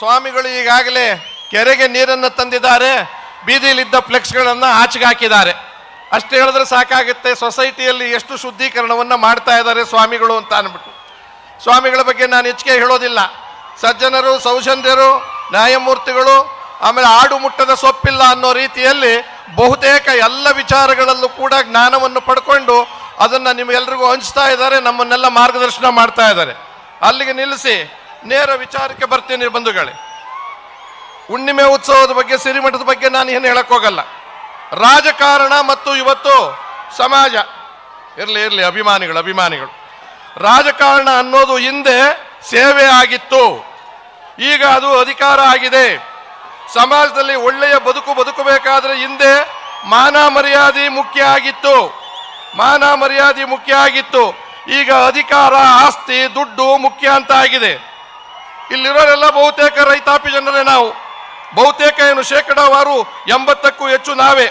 ಸ್ವಾಮಿಗಳು ಈಗಾಗಲೇ ಕೆರೆಗೆ ನೀರನ್ನು ತಂದಿದ್ದಾರೆ, ಬೀದಿಯಲ್ಲಿದ್ದ ಫ್ಲೆಕ್ಸ್ಗಳನ್ನು ಆಚೆಗೆ ಹಾಕಿದ್ದಾರೆ. ಅಷ್ಟು ಹೇಳಿದ್ರೆ ಸಾಕಾಗುತ್ತೆ, ಸೊಸೈಟಿಯಲ್ಲಿ ಎಷ್ಟು ಶುದ್ಧೀಕರಣವನ್ನು ಮಾಡ್ತಾ ಇದ್ದಾರೆ ಸ್ವಾಮಿಗಳು ಅಂತ ಅಂದ್ಬಿಟ್ಟು. ಸ್ವಾಮಿಗಳ ಬಗ್ಗೆ ನಾನು ಹೆಚ್ಚಿಗೆ ಹೇಳೋದಿಲ್ಲ. ಸಜ್ಜನರು, ಸೌಜನ್ಯರು, ನ್ಯಾಯಮೂರ್ತಿಗಳು, ಆಮೇಲೆ ಆಡು ಮುಟ್ಟದ ಸೊಪ್ಪಿಲ್ಲ ಅನ್ನೋ ರೀತಿಯಲ್ಲಿ ಬಹುತೇಕ ಎಲ್ಲ ವಿಚಾರಗಳಲ್ಲೂ ಕೂಡ ಜ್ಞಾನವನ್ನು ಪಡ್ಕೊಂಡು ಅದನ್ನು ನಿಮಗೆಲ್ರಿಗೂ ಹಂಚ್ತಾ ಇದ್ದಾರೆ, ನಮ್ಮನ್ನೆಲ್ಲ ಮಾರ್ಗದರ್ಶನ ಮಾಡ್ತಾ ಇದ್ದಾರೆ. ಅಲ್ಲಿಗೆ ನಿಲ್ಲಿಸಿ. ನೇರ ವಿಚಾರಕ್ಕೆ ಬರ್ತೀನಿ ಬಂಧುಗಳೇ. ಹುಣ್ಣಿಮೆ ಉತ್ಸವದ ಬಗ್ಗೆ, ಸಿರಿಮಠದ ಬಗ್ಗೆ ನಾನು ಏನು ಹೇಳಕ್ ಹೋಗಲ್ಲ. ರಾಜಕಾರಣ ಮತ್ತು ಇವತ್ತು ಸಮಾಜ. ಇರಲಿ ಇರಲಿ, ಅಭಿಮಾನಿಗಳು ಅಭಿಮಾನಿಗಳು. ರಾಜಕಾರಣ ಅನ್ನೋದು ಹಿಂದೆ ಸೇವೆ ಆಗಿತ್ತು. ಈಗ ಅದು ಅಧಿಕಾರ ಆಗಿದೆ. ಸಮಾಜದಲ್ಲಿ ಒಳ್ಳೆಯ ಬದುಕು ಬದುಕಬೇಕಾದ್ರೆ ಹಿಂದೆ ಮಾನ ಮರ್ಯಾದೆ ಮುಖ್ಯ ಆಗಿತ್ತು. ಮಾನ ಮರ್ಯಾದೆ ಮುಖ್ಯ ಆಗಿತ್ತು. ಈಗ ಅಧಿಕಾರ, ಆಸ್ತಿ, ದುಡ್ಡು ಮುಖ್ಯ ಅಂತ ಆಗಿದೆ. ಇಲ್ಲಿರೋರೆಲ್ಲ ಬಹುತೇಕ ರೈತಾಪಿ ಜನರೇ ನಾವು. ಬಹುತೇಕ ಏನು ಶೇಕಡಾವಾರು ಎಂಬತ್ತಕ್ಕೂ ಹೆಚ್ಚು ನಾವೇ.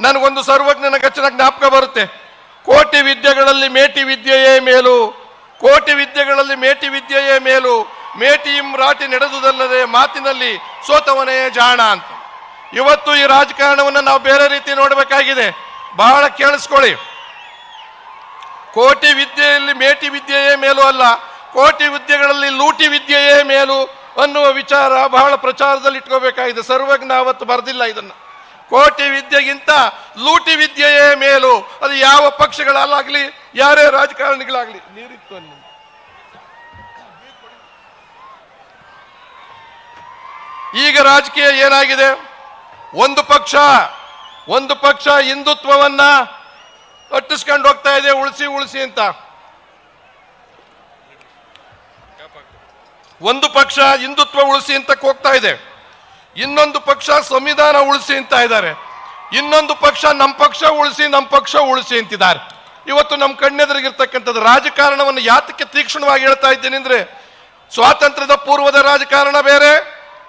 ನನಗೊಂದು ಸರ್ವಜ್ಞನ ಗಚ್ಚನ ಜ್ಞಾಪಕ ಬರುತ್ತೆ. ಕೋಟಿ ವಿದ್ಯೆಗಳಲ್ಲಿ ಮೇಟಿ ವಿದ್ಯೆಯೇ ಮೇಲು. ಕೋಟಿ ವಿದ್ಯೆಗಳಲ್ಲಿ ಮೇಟಿ ವಿದ್ಯೆಯೇ ಮೇಲು. ಮೇಟಿ ರಾಟಿ ನಡೆದುದಲ್ಲದೆ ಮಾತಿನಲ್ಲಿ ಸೋತವನೇ ಜಾಣ ಅಂತ. ಇವತ್ತು ಈ ರಾಜಕಾರಣವನ್ನು ನಾವು ಬೇರೆ ರೀತಿ ನೋಡಬೇಕಾಗಿದೆ. ಬಹಳ ಕೇಳಿಸ್ಕೊಳ್ಳಿ. ಕೋಟಿ ವಿದ್ಯೆಯಲ್ಲಿ ಮೇಟಿ ವಿದ್ಯೆಯೇ ಮೇಲೂ ಅಲ್ಲ. ಕೋಟಿ ವಿದ್ಯೆಗಳಲ್ಲಿ ಲೂಟಿ ವಿದ್ಯೆಯೇ ಮೇಲು ಅನ್ನುವ ವಿಚಾರ ಬಹಳ ಪ್ರಚಾರದಲ್ಲಿ ಇಟ್ಕೋಬೇಕಾಗಿದೆ. ಸರ್ವಜ್ಞ ಅವತ್ತು ಬರೆದಿಲ್ಲ ಇದನ್ನು. ಕೋಟಿ ವಿದ್ಯೆಗಿಂತ ಲೂಟಿ ವಿದ್ಯೆಯೇ ಮೇಲು. ಅದು ಯಾವ ಪಕ್ಷಗಳಲ್ಲಾಗಲಿ, ಯಾರೇ ರಾಜಕಾರಣಿಗಳಾಗಲಿ, ನೀರಿತ್ತು ಅನ್ನ ಈಗ ರಾಜಕೀಯ ಏನಾಗಿದೆ? ಒಂದು ಪಕ್ಷ ಒಂದು ಪಕ್ಷ ಹಿಂದುತ್ವವನ್ನ ಕಟ್ಟಿಸ್ಕೊಂಡು ಹೋಗ್ತಾ ಇದೆ, ಉಳಿಸಿ ಉಳಿಸಿ ಅಂತ. ಒಂದು ಪಕ್ಷ ಹಿಂದುತ್ವ ಉಳಿಸಿ ಅಂತ ಹೋಗ್ತಾ ಇದೆ. ಇನ್ನೊಂದು ಪಕ್ಷ ಸಂವಿಧಾನ ಉಳಿಸಿ ಅಂತ ಇದ್ದಾರೆ. ಇನ್ನೊಂದು ಪಕ್ಷ ನಮ್ಮ ಪಕ್ಷ ಉಳಿಸಿ ನಮ್ಮ ಪಕ್ಷ ಉಳಿಸಿ ಅಂತಿದ್ದಾರೆ. ಇವತ್ತು ನಮ್ಮ ಕಣ್ಣೆದುರಿಗಿರ್ತಕ್ಕಂಥದ್ದು ರಾಜಕಾರಣವನ್ನು ಯಾತಕ್ಕೆ ತೀಕ್ಷ್ಣವಾಗಿ ಹೇಳ್ತಾ ಇದ್ದೀನಿ ಅಂದರೆ, ಸ್ವಾತಂತ್ರ್ಯದ ಪೂರ್ವದ ರಾಜಕಾರಣ ಬೇರೆ,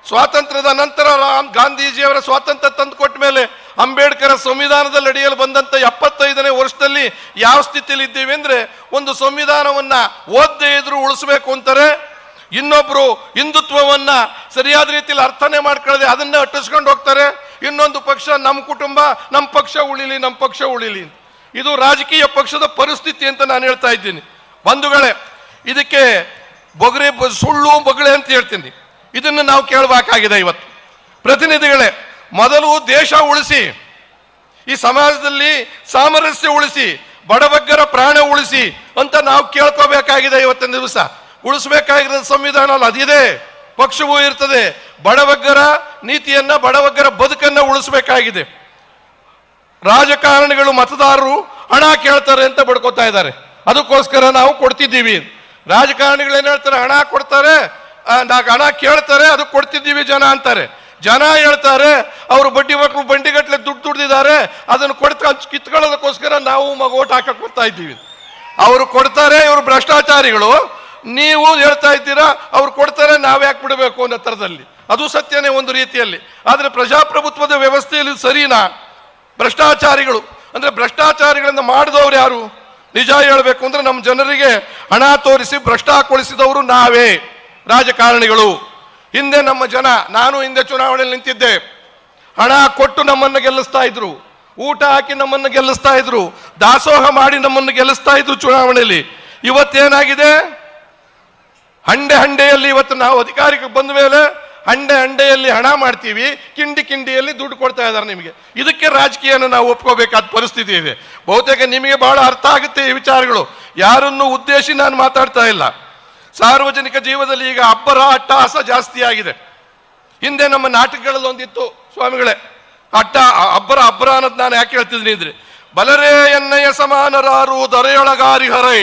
ಸ್ವಾತಂತ್ರ್ಯದ ನಂತರ ರಾಮ್ ಗಾಂಧೀಜಿಯವರ ಸ್ವಾತಂತ್ರ್ಯ ತಂದುಕೊಟ್ಟ ಮೇಲೆ ಅಂಬೇಡ್ಕರ್ ಸಂವಿಧಾನದಲ್ಲಿ ಅಡಿಯಲು ಬಂದಂತ ಎಪ್ಪತ್ತೈದನೇ ವರ್ಷದಲ್ಲಿ ಯಾವ ಸ್ಥಿತಿಯಲ್ಲಿ ಇದ್ದೀವಿ ಅಂದ್ರೆ, ಒಂದು ಸಂವಿಧಾನವನ್ನ ಓದ್ದೇ ಇದ್ರು ಉಳಿಸ್ಬೇಕು ಅಂತಾರೆ ಇನ್ನೊಬ್ರು ಹಿಂದುತ್ವವನ್ನ ಸರಿಯಾದ ರೀತಿಯಲ್ಲಿ ಅರ್ಥನೆ ಮಾಡ್ಕೊಳ್ಳದೆ ಅದನ್ನ ಅಟ್ಟಿಸ್ಕೊಂಡು ಹೋಗ್ತಾರೆ. ಇನ್ನೊಂದು ಪಕ್ಷ ನಮ್ಮ ಕುಟುಂಬ ನಮ್ಮ ಪಕ್ಷ ಉಳಿಲಿ ನಮ್ಮ ಪಕ್ಷ ಉಳಿಲಿ ಇದು ರಾಜಕೀಯ ಪಕ್ಷದ ಪರಿಸ್ಥಿತಿ ಅಂತ ನಾನು ಹೇಳ್ತಾ ಇದ್ದೀನಿ. ಬಂಧುಗಳೇ, ಇದಕ್ಕೆ ಬೊಗರೆ, ಸುಳ್ಳು ಬೊಗಳೆ ಅಂತ ಹೇಳ್ತೀನಿ. ಇದನ್ನು ನಾವು ಕೇಳಬೇಕಾಗಿದೆ ಇವತ್ತು. ಪ್ರತಿನಿಧಿಗಳೇ, ಮೊದಲು ದೇಶ ಉಳಿಸಿ, ಈ ಸಮಾಜದಲ್ಲಿ ಸಾಮರಸ್ಯ ಉಳಿಸಿ, ಬಡಬಗ್ಗರ ಪ್ರಾಣ ಉಳಿಸಿ ಅಂತ ನಾವು ಕೇಳ್ಕೋಬೇಕಾಗಿದೆ ಇವತ್ತಿನ ದಿವಸ. ಉಳಿಸ್ಬೇಕಾಗಿರೋದು ಸಂವಿಧಾನ ಅಲ್ಲ, ಅದಿದೆ. ಪಕ್ಷವೂ ಇರ್ತದೆ. ಬಡವಗ್ಗರ ನೀತಿಯನ್ನ, ಬಡವಗ್ಗರ ಬದುಕನ್ನ ಉಳಿಸ್ಬೇಕಾಗಿದೆ. ರಾಜಕಾರಣಿಗಳು, ಮತದಾರರು ಹಣ ಕೇಳ್ತಾರೆ ಅಂತ ಬಡ್ಕೋತಾ ಇದ್ದಾರೆ. ಅದಕ್ಕೋಸ್ಕರ ನಾವು ಕೊಡ್ತಿದ್ದೀವಿ. ರಾಜಕಾರಣಿಗಳು ಏನ್ ಹೇಳ್ತಾರೆ? ಹಣ ಕೊಡ್ತಾರೆ. ಹಣ ಕೇಳ್ತಾರೆ, ಅದಕ್ಕೆ ಕೊಡ್ತಿದ್ದೀವಿ ಜನ ಅಂತಾರೆ. ಜನ ಹೇಳ್ತಾರೆ, ಅವರು ಬಡ್ಡಿ ಮಕ್ಕಳು ಬಂಡಿಗಟ್ಟಲೆ ದುಡ್ಡು ದುಡ್ದಿದ್ದಾರೆ, ಅದನ್ನು ಕೊಡ್ತಾ ಕಿತ್ಕೊಳ್ಳೋದಕ್ಕೋಸ್ಕರ ನಾವು ಮಗ ಓಟ್ ಹಾಕಕ್ಕೆ ಬರ್ತಾ ಇದ್ದೀವಿ. ಅವರು ಕೊಡ್ತಾರೆ, ಇವರು ಭ್ರಷ್ಟಾಚಾರಿಗಳು. ನೀವು ಹೇಳ್ತಾ ಇದ್ದೀರಾ, ಅವ್ರು ಕೊಡ್ತಾರೆ, ನಾವು ಯಾಕೆ ಬಿಡಬೇಕು ಅನ್ನೋ ಥರದಲ್ಲಿ. ಅದು ಸತ್ಯನೇ ಒಂದು ರೀತಿಯಲ್ಲಿ. ಆದರೆ ಪ್ರಜಾಪ್ರಭುತ್ವದ ವ್ಯವಸ್ಥೆಯಲ್ಲಿ ಸರಿನಾ? ಭ್ರಷ್ಟಾಚಾರಿಗಳು. ಅಂದರೆ ಭ್ರಷ್ಟಾಚಾರಿಗಳಿಂದ ಮಾಡಿದವರು ಯಾರು? ನಿಜ ಹೇಳಬೇಕು ಅಂದರೆ ನಮ್ಮ ಜನರಿಗೆ ಹಣ ತೋರಿಸಿ ಭ್ರಷ್ಟಾಕೊಳಿಸಿದವರು ನಾವೇ. ರಾಜಕಾರಣಿಗಳು. ಹಿಂದೆ ನಮ್ಮ ಜನ, ನಾನು ಹಿಂದೆ ಚುನಾವಣೆಯಲ್ಲಿ ನಿಂತಿದ್ದೆ. ಹಣ ಕೊಟ್ಟು ನಮ್ಮನ್ನು ಗೆಲ್ಲಿಸ್ತಾ ಇದ್ರು. ಊಟ ಹಾಕಿ ನಮ್ಮನ್ನು ಗೆಲ್ಲಿಸ್ತಾ ಇದ್ರು. ದಾಸೋಹ ಮಾಡಿ ನಮ್ಮನ್ನು ಗೆಲ್ಲಿಸ್ತಾ ಇದ್ರು ಚುನಾವಣೆಯಲ್ಲಿ. ಇವತ್ತೇನಾಗಿದೆ? ಹಂಡೆ ಹಂಡೆಯಲ್ಲಿ ಇವತ್ತು ನಾವು ಅಧಿಕಾರಕ್ಕೆ ಬಂದ ಮೇಲೆ ಹಂಡೆ ಹಂಡೆಯಲ್ಲಿ ಹಣ ಮಾಡ್ತೀವಿ, ಕಿಂಡಿ ಕಿಂಡಿಯಲ್ಲಿ ದುಡ್ಡು ಕೊಡ್ತಾ ಇದ್ದಾರೆ ನಿಮಗೆ. ಇದಕ್ಕೆ ರಾಜಕೀಯನ ನಾವು ಒಪ್ಕೋಬೇಕಾದ ಪರಿಸ್ಥಿತಿ ಇದೆ. ಬಹುತೇಕ ನಿಮಗೆ ಬಹಳ ಅರ್ಥ ಆಗುತ್ತೆ ಈ ವಿಚಾರಗಳು. ಯಾರನ್ನು ಉದ್ದೇಶಿ ನಾನು ಮಾತಾಡ್ತಾ ಇಲ್ಲ. ಸಾರ್ವಜನಿಕ ಜೀವನದಲ್ಲಿ ಈಗ ಅಬ್ಬರ ಅಟ್ಟಹಾಸ ಜಾಸ್ತಿ ಆಗಿದೆ. ಹಿಂದೆ ನಮ್ಮ ನಾಟಕಗಳಲ್ಲಿ ಒಂದಿತ್ತು, ಸ್ವಾಮಿಗಳೇ, ಅಟ್ಟ, ಅಬ್ಬರ ಅಬ್ಬರ ಅನ್ನೋದು ನಾನು ಯಾಕೆ ಹೇಳ್ತಿದ್ದೀನಿ ಇದ್ರೆ ಬಲರೇ ಎನ್ನಯ ಸಮಾನರಾರು ದೊರೆಯೊಳಗಾರಿ ಹರೈ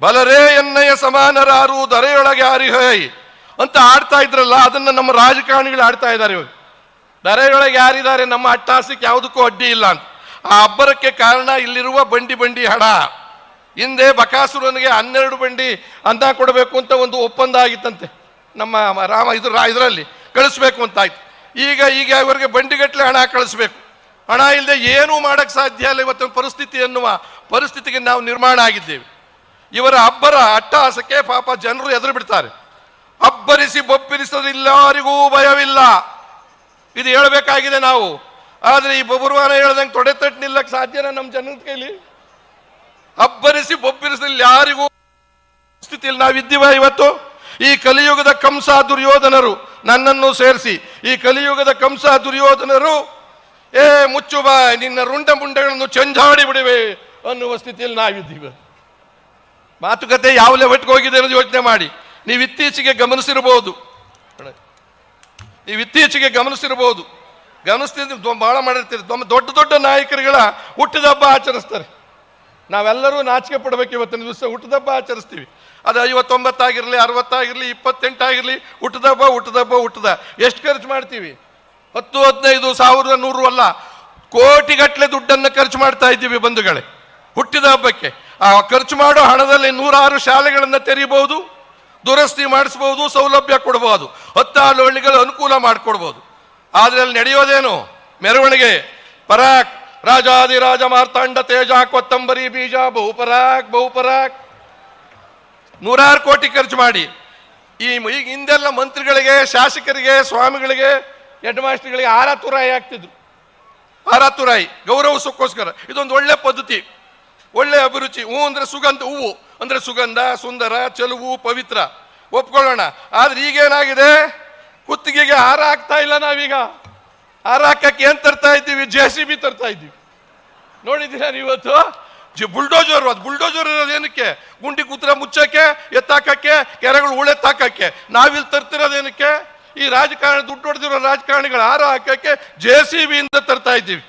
ಬಲರೇ ಎನ್ನಯ ಸಮಾನರಾರು, ದರೆಯೊಳಗೆ ಹರಿಹೈ ಅಂತ ಆಡ್ತಾ ಇದ್ರಲ್ಲ, ಅದನ್ನ ನಮ್ಮ ರಾಜಕಾರಣಿಗಳು ಆಡ್ತಾ ಇದ್ದಾರೆ ಇವಾಗ. ದರೆಯೊಳಗೆ ಯಾರಿದ್ದಾರೆ ನಮ್ಮ ಅಟ್ಟಾಸಕ್ಕೆ ಯಾವುದಕ್ಕೂ ಅಡ್ಡಿ ಇಲ್ಲ ಅಂತ. ಆ ಅಬ್ಬರಕ್ಕೆ ಕಾರಣ ಇಲ್ಲಿರುವ ಬಂಡಿ ಬಂಡಿ ಹಣ. ಹಿಂದೆ ಬಕಾಸುರನಿಗೆ ಹನ್ನೆರಡು ಬಂಡಿ ಅನ್ನ ಕೊಡಬೇಕು ಅಂತ ಒಂದು ಒಪ್ಪಂದ ಆಗಿತ್ತಂತೆ. ನಮ್ಮ ರಾಮ ಇದು ಇದರಲ್ಲಿ ಕಳಿಸ್ಬೇಕು ಅಂತ ಆಯ್ತು. ಈಗ ಈಗ ಇವರಿಗೆ ಬಂಡಿಗಟ್ಟಲೆ ಹಣ ಕಳಿಸ್ಬೇಕು. ಹಣ ಇಲ್ಲದೆ ಏನೂ ಮಾಡೋಕ್ಕೆ ಸಾಧ್ಯ ಇಲ್ಲ, ಇವತ್ತಿನ ಪರಿಸ್ಥಿತಿ ಎನ್ನುವ ಪರಿಸ್ಥಿತಿಗೆ ನಾವು ನಿರ್ಮಾಣ ಆಗಿದ್ದೇವೆ. ಇವರ ಅಬ್ಬರ ಅಟ್ಟಹಾಸಕ್ಕೆ ಪಾಪ ಜನರು ಎದುರು ಬಿಡ್ತಾರೆ. ಅಬ್ಬರಿಸಿ ಬೊಬ್ಬಿರಿಸದಿಲ್ಲಾರಿಗೂ ಭಯವಿಲ್ಲ. ಇದು ಹೇಳಬೇಕಾಗಿದೆ ನಾವು. ಆದರೆ ಈ ಬಬುರ್ವಾನ ಹೇಳ್ದಂಗೆ ತೊಡೆ ತಟ್ಟು ನಿಲ್ಲಕ್ಕೆ ಸಾಧ್ಯನ ನಮ್ಮ ಜನದ ಕೈಲಿ? ಅಬ್ಬರಿಸಿ ಬೊಬ್ಬಿರಿಸಲಿಲ್ಲ ಯಾರಿಗೂ ಸ್ಥಿತಿಯಲ್ಲಿ ನಾವಿದ್ದೀವ ಇವತ್ತು? ಈ ಕಲಿಯುಗದ ಕಂಸ ದುರ್ಯೋಧನರು ನನ್ನನ್ನು ಸೇರಿಸಿ. ಈ ಕಲಿಯುಗದ ಕಂಸ ದುರ್ಯೋಧನರು, ಏ ಮುಚ್ಚು ಬಾ ನಿನ್ನ ರುಂಡ ಮುಂಡಗಳನ್ನು ಚಂಜಾಡಿ ಬಿಡಿವೆ ಅನ್ನುವ ಸ್ಥಿತಿಯಲ್ಲಿ ನಾವಿದ್ದೀವಿ. ಮಾತುಕತೆ ಯಾವ ಲೆವೆಟ್ಗೆ ಹೋಗಿದೆ ಅನ್ನೋದು ಯೋಚನೆ ಮಾಡಿ. ನೀವು ಇತ್ತೀಚೆಗೆ ಗಮನಿಸಿರಬಹುದು. ನೀವು ಇತ್ತೀಚೆಗೆ ಗಮನಿಸಿರಬಹುದು. ಗಮನಿಸ್ತಿದ್ದೀವಿ ಭಾಳ ಮಾಡಿರ್ತೀರಿ. ದೊಡ್ಡ ದೊಡ್ಡ ನಾಯಕರುಗಳ ಹುಟ್ಟಿದ ಹಬ್ಬ ಆಚರಿಸ್ತಾರೆ. ನಾವೆಲ್ಲರೂ ನಾಚಿಕೆ ಪಡಬೇಕು ಇವತ್ತಿನ ದಿವಸ. ಹುಟ್ಟಿದಬ್ಬ ಆಚರಿಸ್ತೀವಿ. ಅದು ಐವತ್ತೊಂಬತ್ತಾಗಿರಲಿ ಅರವತ್ತಾಗಿರಲಿ ಇಪ್ಪತ್ತೆಂಟಾಗಿರಲಿ ಹುಟ್ಟಿದಬ್ಬ ಹುಟ್ಟಿದಬ್ಬ ಹುಟ್ಟದ. ಎಷ್ಟು ಖರ್ಚು ಮಾಡ್ತೀವಿ? ಹತ್ತು, ಹದಿನೈದು, ಸಾವಿರದ ನೂರು ಅಲ್ಲ. ಕೋಟಿಗಟ್ಟಲೆ ದುಡ್ಡನ್ನು ಖರ್ಚು ಮಾಡ್ತಾ ಇದ್ದೀವಿ ಬಂಧುಗಳೇ. ಹುಟ್ಟಿದ ಹಬ್ಬಕ್ಕೆ. ಆ ಖರ್ಚು ಮಾಡೋ ಹಣದಲ್ಲಿ ನೂರಾರು ಶಾಲೆಗಳನ್ನು ತೆರೀಬಹುದು, ದುರಸ್ತಿ ಮಾಡಿಸ್ಬೋದು ಸೌಲಭ್ಯ ಕೊಡ್ಬೋದು ಹತ್ತಾರು ಹಳ್ಳಿಗಳು ಅನುಕೂಲ ಮಾಡಿಕೊಡ್ಬೋದು ಆದರೆ ಅಲ್ಲಿ ನಡೆಯೋದೇನು? ಮೆರವಣಿಗೆ. ಪರಾಕ್ ರಾಜಾದಿರಾಜ ಮಾರ್ತಾಂಡ ತೇಜ, ಕೊತ್ತಂಬರಿ ಬೀಜ, ಬಹುಪರಾಕ್ ಬಹುಪರಾಕ್. ನೂರಾರು ಕೋಟಿ ಖರ್ಚು ಮಾಡಿ. ಈ ಈಗ ಹಿಂದೆಲ್ಲ ಮಂತ್ರಿಗಳಿಗೆ, ಶಾಸಕರಿಗೆ, ಸ್ವಾಮಿಗಳಿಗೆ, ಹೆಡ್ ಮಾಸ್ಟರ್ಗಳಿಗೆ ಆರಾತುರಾಯಿ ಆಗ್ತಿದ್ರು. ಆರಾತುರಾಯಿ, ಗೌರವಿಸೋಕ್ಕೋಸ್ಕರ. ಇದೊಂದು ಒಳ್ಳೆ ಪದ್ಧತಿ. ಒಳ್ಳೆ ಅಭಿರುಚಿ, ಹೂ ಅಂದ್ರೆ ಸುಗಂಧ, ಹೂವು ಅಂದ್ರೆ ಸುಗಂಧ, ಸುಂದರ, ಚೆಲುವು, ಪವಿತ್ರ. ಒಪ್ಕೊಳ್ಳೋಣ. ಆದ್ರೆ ಈಗೇನಾಗಿದೆ? ಕುತ್ತಿಗೆಗೆ ಹಾರ ಹಾಕ್ತಾ ಇಲ್ಲ ನಾವೀಗ. ಹಾರ ಹಾಕಕ್ಕೆ ಏನು ತರ್ತಾ ಇದ್ದೀವಿ? ಜೆ ಸಿ ಬಿ ತರ್ತಾ ಇದ್ದೀವಿ. ನೋಡಿದ್ದೀರಾ ನೀವತ್ತು? ಜಿ ಬುಲ್ಡೋಜರ್, ಅದು ಬುಲ್ಡೋಜರ್ ಇರೋದು ಏನಕ್ಕೆ? ಗುಂಡಿ ಕೂತ್ರ ಮುಚ್ಚಕ್ಕೆ, ಎತ್ತಾಕಕ್ಕೆ, ಕೆರೆಗಳು ಉಳೆತ್ತಾಕಕ್ಕೆ ನಾವಿಲ್ಲಿ ತರ್ತಿರೋದೇನಕ್ಕೆ ಈ ರಾಜಕಾರಣ, ದುಡ್ಡು ಹೊಡೆದಿರೋ ರಾಜಕಾರಣಿಗಳು ಹಾರ ಹಾಕಕ್ಕೆ ಜೆ ಸಿ ಬಿಯಿಂದ ತರ್ತಾ ಇದ್ದೀವಿ.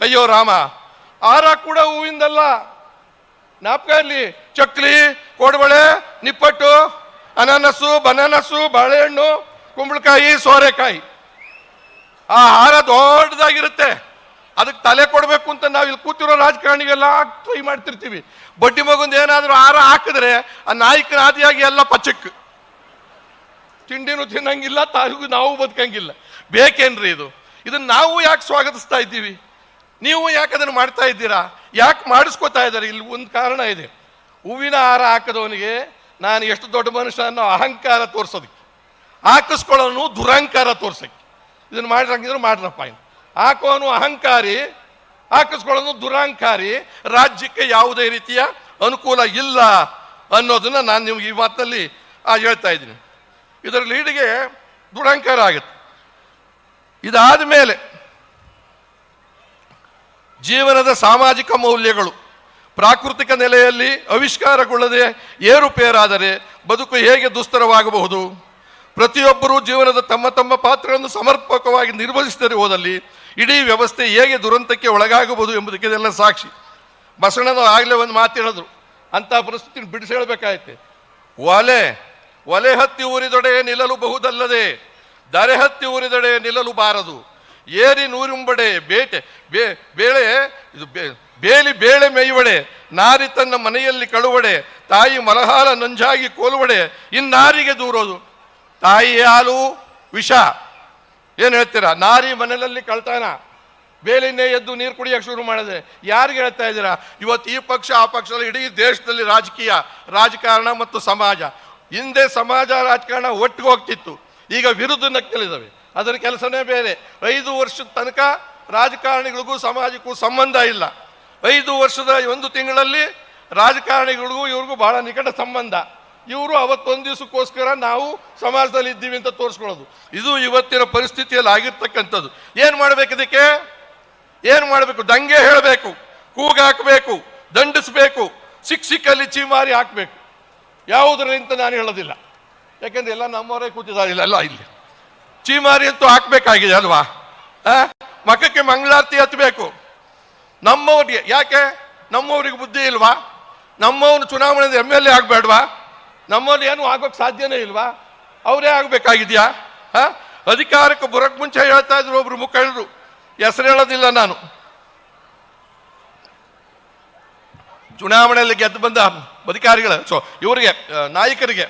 ಅಯ್ಯೋ ರಾಮ. ಹಾರ ಕೂಡ ಹೂವಿಂದಲ್ಲ. ಜ್ಞಾಪಕ ಇರಲಿ, ಚಕ್ಲಿ, ಕೋಡ್ಬಳೆ, ನಿಪ್ಪಟ್ಟು, ಅನಾನಸು, ಬನಾನಸು, ಬಾಳೆಹಣ್ಣು, ಕುಂಬಳಕಾಯಿ, ಸೋರೆಕಾಯಿ. ಆ ಹಾರ ದೊಡ್ಡದಾಗಿರುತ್ತೆ. ಅದಕ್ಕೆ ತಲೆ ಕೊಡಬೇಕು ಅಂತ ನಾವು ಇಲ್ಲಿ ಕೂತಿರೋ ರಾಜಕಾರಣಿಗೆಲ್ಲ ಟ್ರೈ ಮಾಡ್ತಿರ್ತೀವಿ. ಬಡ್ಡಿ ಮಗುಂದು ಏನಾದರೂ ಹಾರ ಹಾಕಿದ್ರೆ ಆ ನಾಯಕನ ಆದಿಯಾಗಿ ಎಲ್ಲ ಪಚಕ್. ತಿಂಡಿನೂ ತಿನ್ನಂಗಿಲ್ಲ, ತಾಯಿಗೂ ನಾವು ಬದುಕಂಗಿಲ್ಲ. ಬೇಕೇನ್ರಿ ಇದು? ಇದನ್ನು ನಾವು ಯಾಕೆ ಸ್ವಾಗತಿಸ್ತಾ ಇದ್ದೀವಿ? ನೀವು ಯಾಕೆ ಅದನ್ನು ಮಾಡ್ತಾ ಇದ್ದೀರಾ? ಯಾಕೆ ಮಾಡಿಸ್ಕೋತಾ ಇದ್ದಾರೆ? ಇಲ್ಲಿ ಒಂದು ಕಾರಣ ಇದೆ. ಹೂವಿನ ಹಾರ ಹಾಕದವನಿಗೆ ನಾನು ಎಷ್ಟು ದೊಡ್ಡ ಮನುಷ್ಯ ಅನ್ನೋ ಅಹಂಕಾರ ತೋರಿಸೋದಕ್ಕೆ. ಹಾಕಿಸ್ಕೊಳ್ಳೋನು ದುರಹಂಕಾರ ತೋರ್ಸಕ್ಕೆ ಇದನ್ನ ಮಾಡಿರಂಗಿದ್ರು ಮಾಡ್ರಪ್ಪ ಇನ್ನು ಹಾಕೋನು ಅಹಂಕಾರಿ, ಹಾಕಿಸ್ಕೊಳ್ಳೋನು ದುರಹಂಕಾರಿ, ರಾಜ್ಯಕ್ಕೆ ಯಾವುದೇ ರೀತಿಯ ಅನುಕೂಲ ಇಲ್ಲ ಅನ್ನೋದನ್ನ ನಾನು ನಿಮ್ಗೆ ಈ ಮಾತಿನಲ್ಲಿ ಹೇಳ್ತಾ ಇದ್ದೀನಿ. ಇದರ ಲೀಡಿಗೆ ದುರಹಂಕಾರ ಆಗುತ್ತೆ. ಇದಾದ ಮೇಲೆ ಜೀವನದ ಸಾಮಾಜಿಕ ಮೌಲ್ಯಗಳು. ಪ್ರಾಕೃತಿಕ ನೆಲೆಯಲ್ಲಿ ಆವಿಷ್ಕಾರಗೊಳ್ಳದೆ ಏರುಪೇರಾದರೆ ಬದುಕು ಹೇಗೆ ದುಸ್ತರವಾಗಬಹುದು? ಪ್ರತಿಯೊಬ್ಬರೂ ಜೀವನದ ತಮ್ಮ ತಮ್ಮ ಪಾತ್ರಗಳನ್ನು ಸಮರ್ಪಕವಾಗಿ ನಿರ್ವಹಿಸಿದರೆ ಹೋದಲ್ಲಿ ಇಡೀ ವ್ಯವಸ್ಥೆ ಹೇಗೆ ದುರಂತಕ್ಕೆ ಒಳಗಾಗಬಹುದು ಎಂಬುದಕ್ಕೆ ಇದೆಲ್ಲ ಸಾಕ್ಷಿ. ಬಸವಣ್ಣನ ಆಗಲೇ ಒಂದು ಮಾತು ಹೇಳಿದ್ರು. ಅಂತಹ ಪರಿಸ್ಥಿತಿ ಬಿಡಿಸಿ ಹೇಳಬೇಕಾಯ್ತೆ. ಒಲೆ ಒಲೆ ಹತ್ತಿ ಊರಿದೊಡೆ ನಿಲ್ಲಲು ಬಹುದಲ್ಲದೆ ದರೆ ಹತ್ತಿ ಊರಿದೊಡೆ ನಿಲ್ಲಲು ಬಾರದು. ಏರಿ ನೂರಿಂಬಡೆ ಬೇಟೆ, ಬೇ, ಬೇಳೆ, ಇದು ಬೇಲಿ ಬೇಳೆ ಮೇಯುವಡೆ, ನಾರಿ ತನ್ನ ಮನೆಯಲ್ಲಿ ಕಳುವಡೆ, ತಾಯಿ ಮಲಹಾಲ ನಂಜಾಗಿ ಕೋಲುವಡೆ, ಇನ್ನಾರಿಗೆ ದೂರೋದು? ತಾಯಿ ಹಾಲು, ವಿಷ. ಏನು ಹೇಳ್ತೀರಾ? ನಾರಿ ಮನೆಯಲ್ಲಿ ಕಳ್ತಾನ? ಬೇಲಿನೇ ಎದ್ದು ನೀರು ಕುಡಿಯೋಕೆ ಶುರು ಮಾಡಿದೆ. ಯಾರಿಗೆ ಹೇಳ್ತಾ ಇದ್ದೀರಾ? ಇವತ್ತು ಈ ಪಕ್ಷ, ಆ ಪಕ್ಷದಲ್ಲಿ ಇಡೀ ದೇಶದಲ್ಲಿ ರಾಜಕೀಯ, ರಾಜಕಾರಣ ಮತ್ತು ಸಮಾಜ. ಹಿಂದೆ ಸಮಾಜ, ರಾಜಕಾರಣ ಒಟ್ಟಿಗೆ ಹೋಗ್ತಿತ್ತು. ಈಗ ವಿರುದ್ಧ ನಕ್ಕಲಿದ್ದಾವೆ ಅದರ ಕೆಲಸನೇ ಬೇರೆ. ಐದು ವರ್ಷದ ತನಕ ರಾಜಕಾರಣಿಗಳಿಗೂ ಸಮಾಜಕ್ಕೂ ಸಂಬಂಧ ಇಲ್ಲ. ಐದು ವರ್ಷದ ಒಂದು ತಿಂಗಳಲ್ಲಿ ರಾಜಕಾರಣಿಗಳಿಗೂ ಇವ್ರಿಗೂ ಬಹಳ ನಿಕಟ ಸಂಬಂಧ. ಇವರು ಅವತ್ತೊಂದು ದಿವಸಕ್ಕೋಸ್ಕರ ನಾವು ಸಮಾಜದಲ್ಲಿ ಇದ್ದೀವಿ ಅಂತ ತೋರಿಸ್ಕೊಳ್ಳೋದು. ಇದು ಇವತ್ತಿನ ಪರಿಸ್ಥಿತಿಯಲ್ಲಿ ಆಗಿರ್ತಕ್ಕಂಥದ್ದು. ಏನು ಮಾಡಬೇಕು ಇದಕ್ಕೆ? ಏನು ಮಾಡಬೇಕು? ದಂಗೆ ಹೇಳಬೇಕು ಕೂಗಾಕಬೇಕು ದಂಡಿಸಬೇಕು ಸಿಕ್ ಸಿಕ್ಕಲ್ಲಿ ಚೀಮಾರಿ ಹಾಕಬೇಕು. ಯಾವುದರಿಂದ ನಾನು ಹೇಳೋದಿಲ್ಲ. ಯಾಕಂದ್ರೆ ಎಲ್ಲ ನಮ್ಮವರೇ ಕೂತಿದ್ದಾರೆ. ಇಲ್ಲ, ಇಲ್ಲಿ. ಚೀಮಾರಿ ಅಂತೂ ಹಾಕ್ಬೇಕಾಗಿದೆ ಅಲ್ವಾ? ಮಖಕ್ಕೆ ಮಂಗಳಾರತಿ ಹತ್ತಬೇಕು ನಮ್ಮವ್ರಿಗೆ, ಯಾಕೆ? ನಮ್ಮವ್ರಿಗೆ ಬುದ್ಧಿ ಇಲ್ವಾ? ನಮ್ಮವನು ಚುನಾವಣೆಯಿಂದ ಎಂ ಎಲ್ ಎ ಆಗಬೇಡ್ವಾ? ನಮ್ಮವ್ರು ಏನು ಆಗೋಕೆ ಸಾಧ್ಯನೇ ಇಲ್ವಾ? ಅವರೇ ಆಗಬೇಕಾಗಿದೆಯಾ? ಹಾಂ ಅಧಿಕಾರಕ್ಕೆ ಬರೋಕ್ಕೆ ಮುಂಚೆ ಹೇಳ್ತಾ ಇದ್ರು ಒಬ್ರು ಮುಖಂಡರು. ಹೆಸರು ಹೇಳೋದಿಲ್ಲ ನಾನು. ಚುನಾವಣೆಯಲ್ಲಿ ಗೆದ್ದು ಬಂದ ಅಧಿಕಾರಿಗಳ ಸೊ ಇವರಿಗೆ ನಾಯಕರಿಗೆ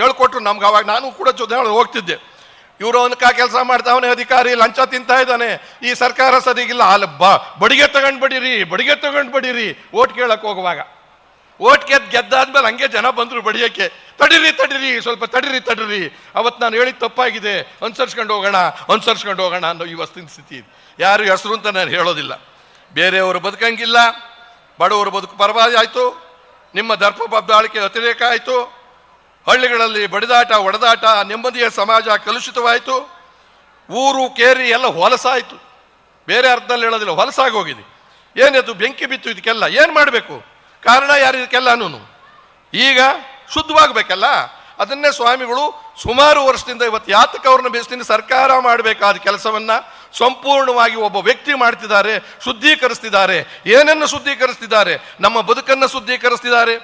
ಹೇಳ್ಕೊಟ್ರು ನಮ್ಗೆ, ಅವಾಗ ನಾನು ಕೂಡ ಚುನಾವಣೆ ಹೋಗ್ತಿದ್ದೆ. ಇವರು ಕಾ ಕೆಲಸ ಮಾಡ್ತಾವನೆ ಅಧಿಕಾರಿ, ಲಂಚ ತಿಂತಾ ಇದ್ದಾನೆ. ಈ ಸರ್ಕಾರ ಸರಿಗಿಲ್ಲ. ಅಲ್ಲಿ, ಬ, ಬಡಿಗೆ ತಗೊಂಡ್ ಬಡೀರಿ, ಬಡಿಗೆ ತಗೊಂಡ್ ಬಡೀರಿ. ಓಟ್ ಕೇಳಕ್ ಹೋಗುವಾಗ. ಓಟ್ ಗೆದ್ದು ಗೆದ್ದಾದ್ಮೇಲೆ ಹಂಗೆ ಜನ ಬಂದ್ರು ಬಡಿಯಕ್ಕೆ. ತಡಿರಿ ತಡಿರಿ, ಸ್ವಲ್ಪ ತಡಿರಿ ತಡಿರಿ. ಅವತ್ತು ನಾನು ಹೇಳಿದ ತಪ್ಪಾಗಿದೆ. ಅನುಸರಿಸ್ಕೊಂಡು ಹೋಗೋಣ ಅನುಸರಿಸ್ಕೊಂಡು ಹೋಗೋಣ ಅನ್ನೋ ಈ ವಸ್ತಿನ ಸ್ಥಿತಿ ಇದೆ. ಯಾರು ಹೆಸರು ಅಂತ ನಾನು ಹೇಳೋದಿಲ್ಲ. ಬೇರೆಯವರು ಬದುಕಂಗಿಲ್ಲ. ಬಡವರು ಬದುಕು, ಪರವಾಗಿ ಆಯಿತು. ನಿಮ್ಮ ದರ್ಪ ಬಬ್ಬಾಳಿಕೆ ಅತಿರೇಕ ಆಯಿತು. ಹಳ್ಳಿಗಳಲ್ಲಿ ಬಡಿದಾಟ, ಒಡೆದಾಟ, ನೆಮ್ಮದಿಯ ಸಮಾಜ ಕಲುಷಿತವಾಯಿತು. ಊರು ಕೇರಿ ಎಲ್ಲ ಹೊಲಸಾಯಿತು. ಬೇರೆ ಅರ್ಥದಲ್ಲಿ ಹೇಳೋದಿಲ್ಲ ಹೊಲಸಾಗಿ ಹೋಗಿದೆ ಏನಿದು, ಬೆಂಕಿ ಬಿತ್ತು, ಇದಕ್ಕೆಲ್ಲ ಏನು ಮಾಡಬೇಕು? ಕಾರಣ ಯಾರು ಇದಕ್ಕೆಲ್ಲನೂ ಈಗ ಶುದ್ಧವಾಗಬೇಕಲ್ಲ? ಅದನ್ನೇ ಸ್ವಾಮಿಗಳು ಸುಮಾರು ವರ್ಷದಿಂದ ಇವತ್ತು ಯಾತಕ ಅವ್ರನ್ನ ಸರ್ಕಾರ ಮಾಡಬೇಕಾದ ಕೆಲಸವನ್ನು ಸಂಪೂರ್ಣವಾಗಿ ಒಬ್ಬ ವ್ಯಕ್ತಿ ಮಾಡ್ತಿದ್ದಾರೆ, ಶುದ್ಧೀಕರಿಸ್ತಿದ್ದಾರೆ. ಏನನ್ನು ಶುದ್ಧೀಕರಿಸ್ತಿದ್ದಾರೆ? ನಮ್ಮ ಬದುಕನ್ನು ಶುದ್ಧೀಕರಿಸ್ತಿದ್ದಾರೆ.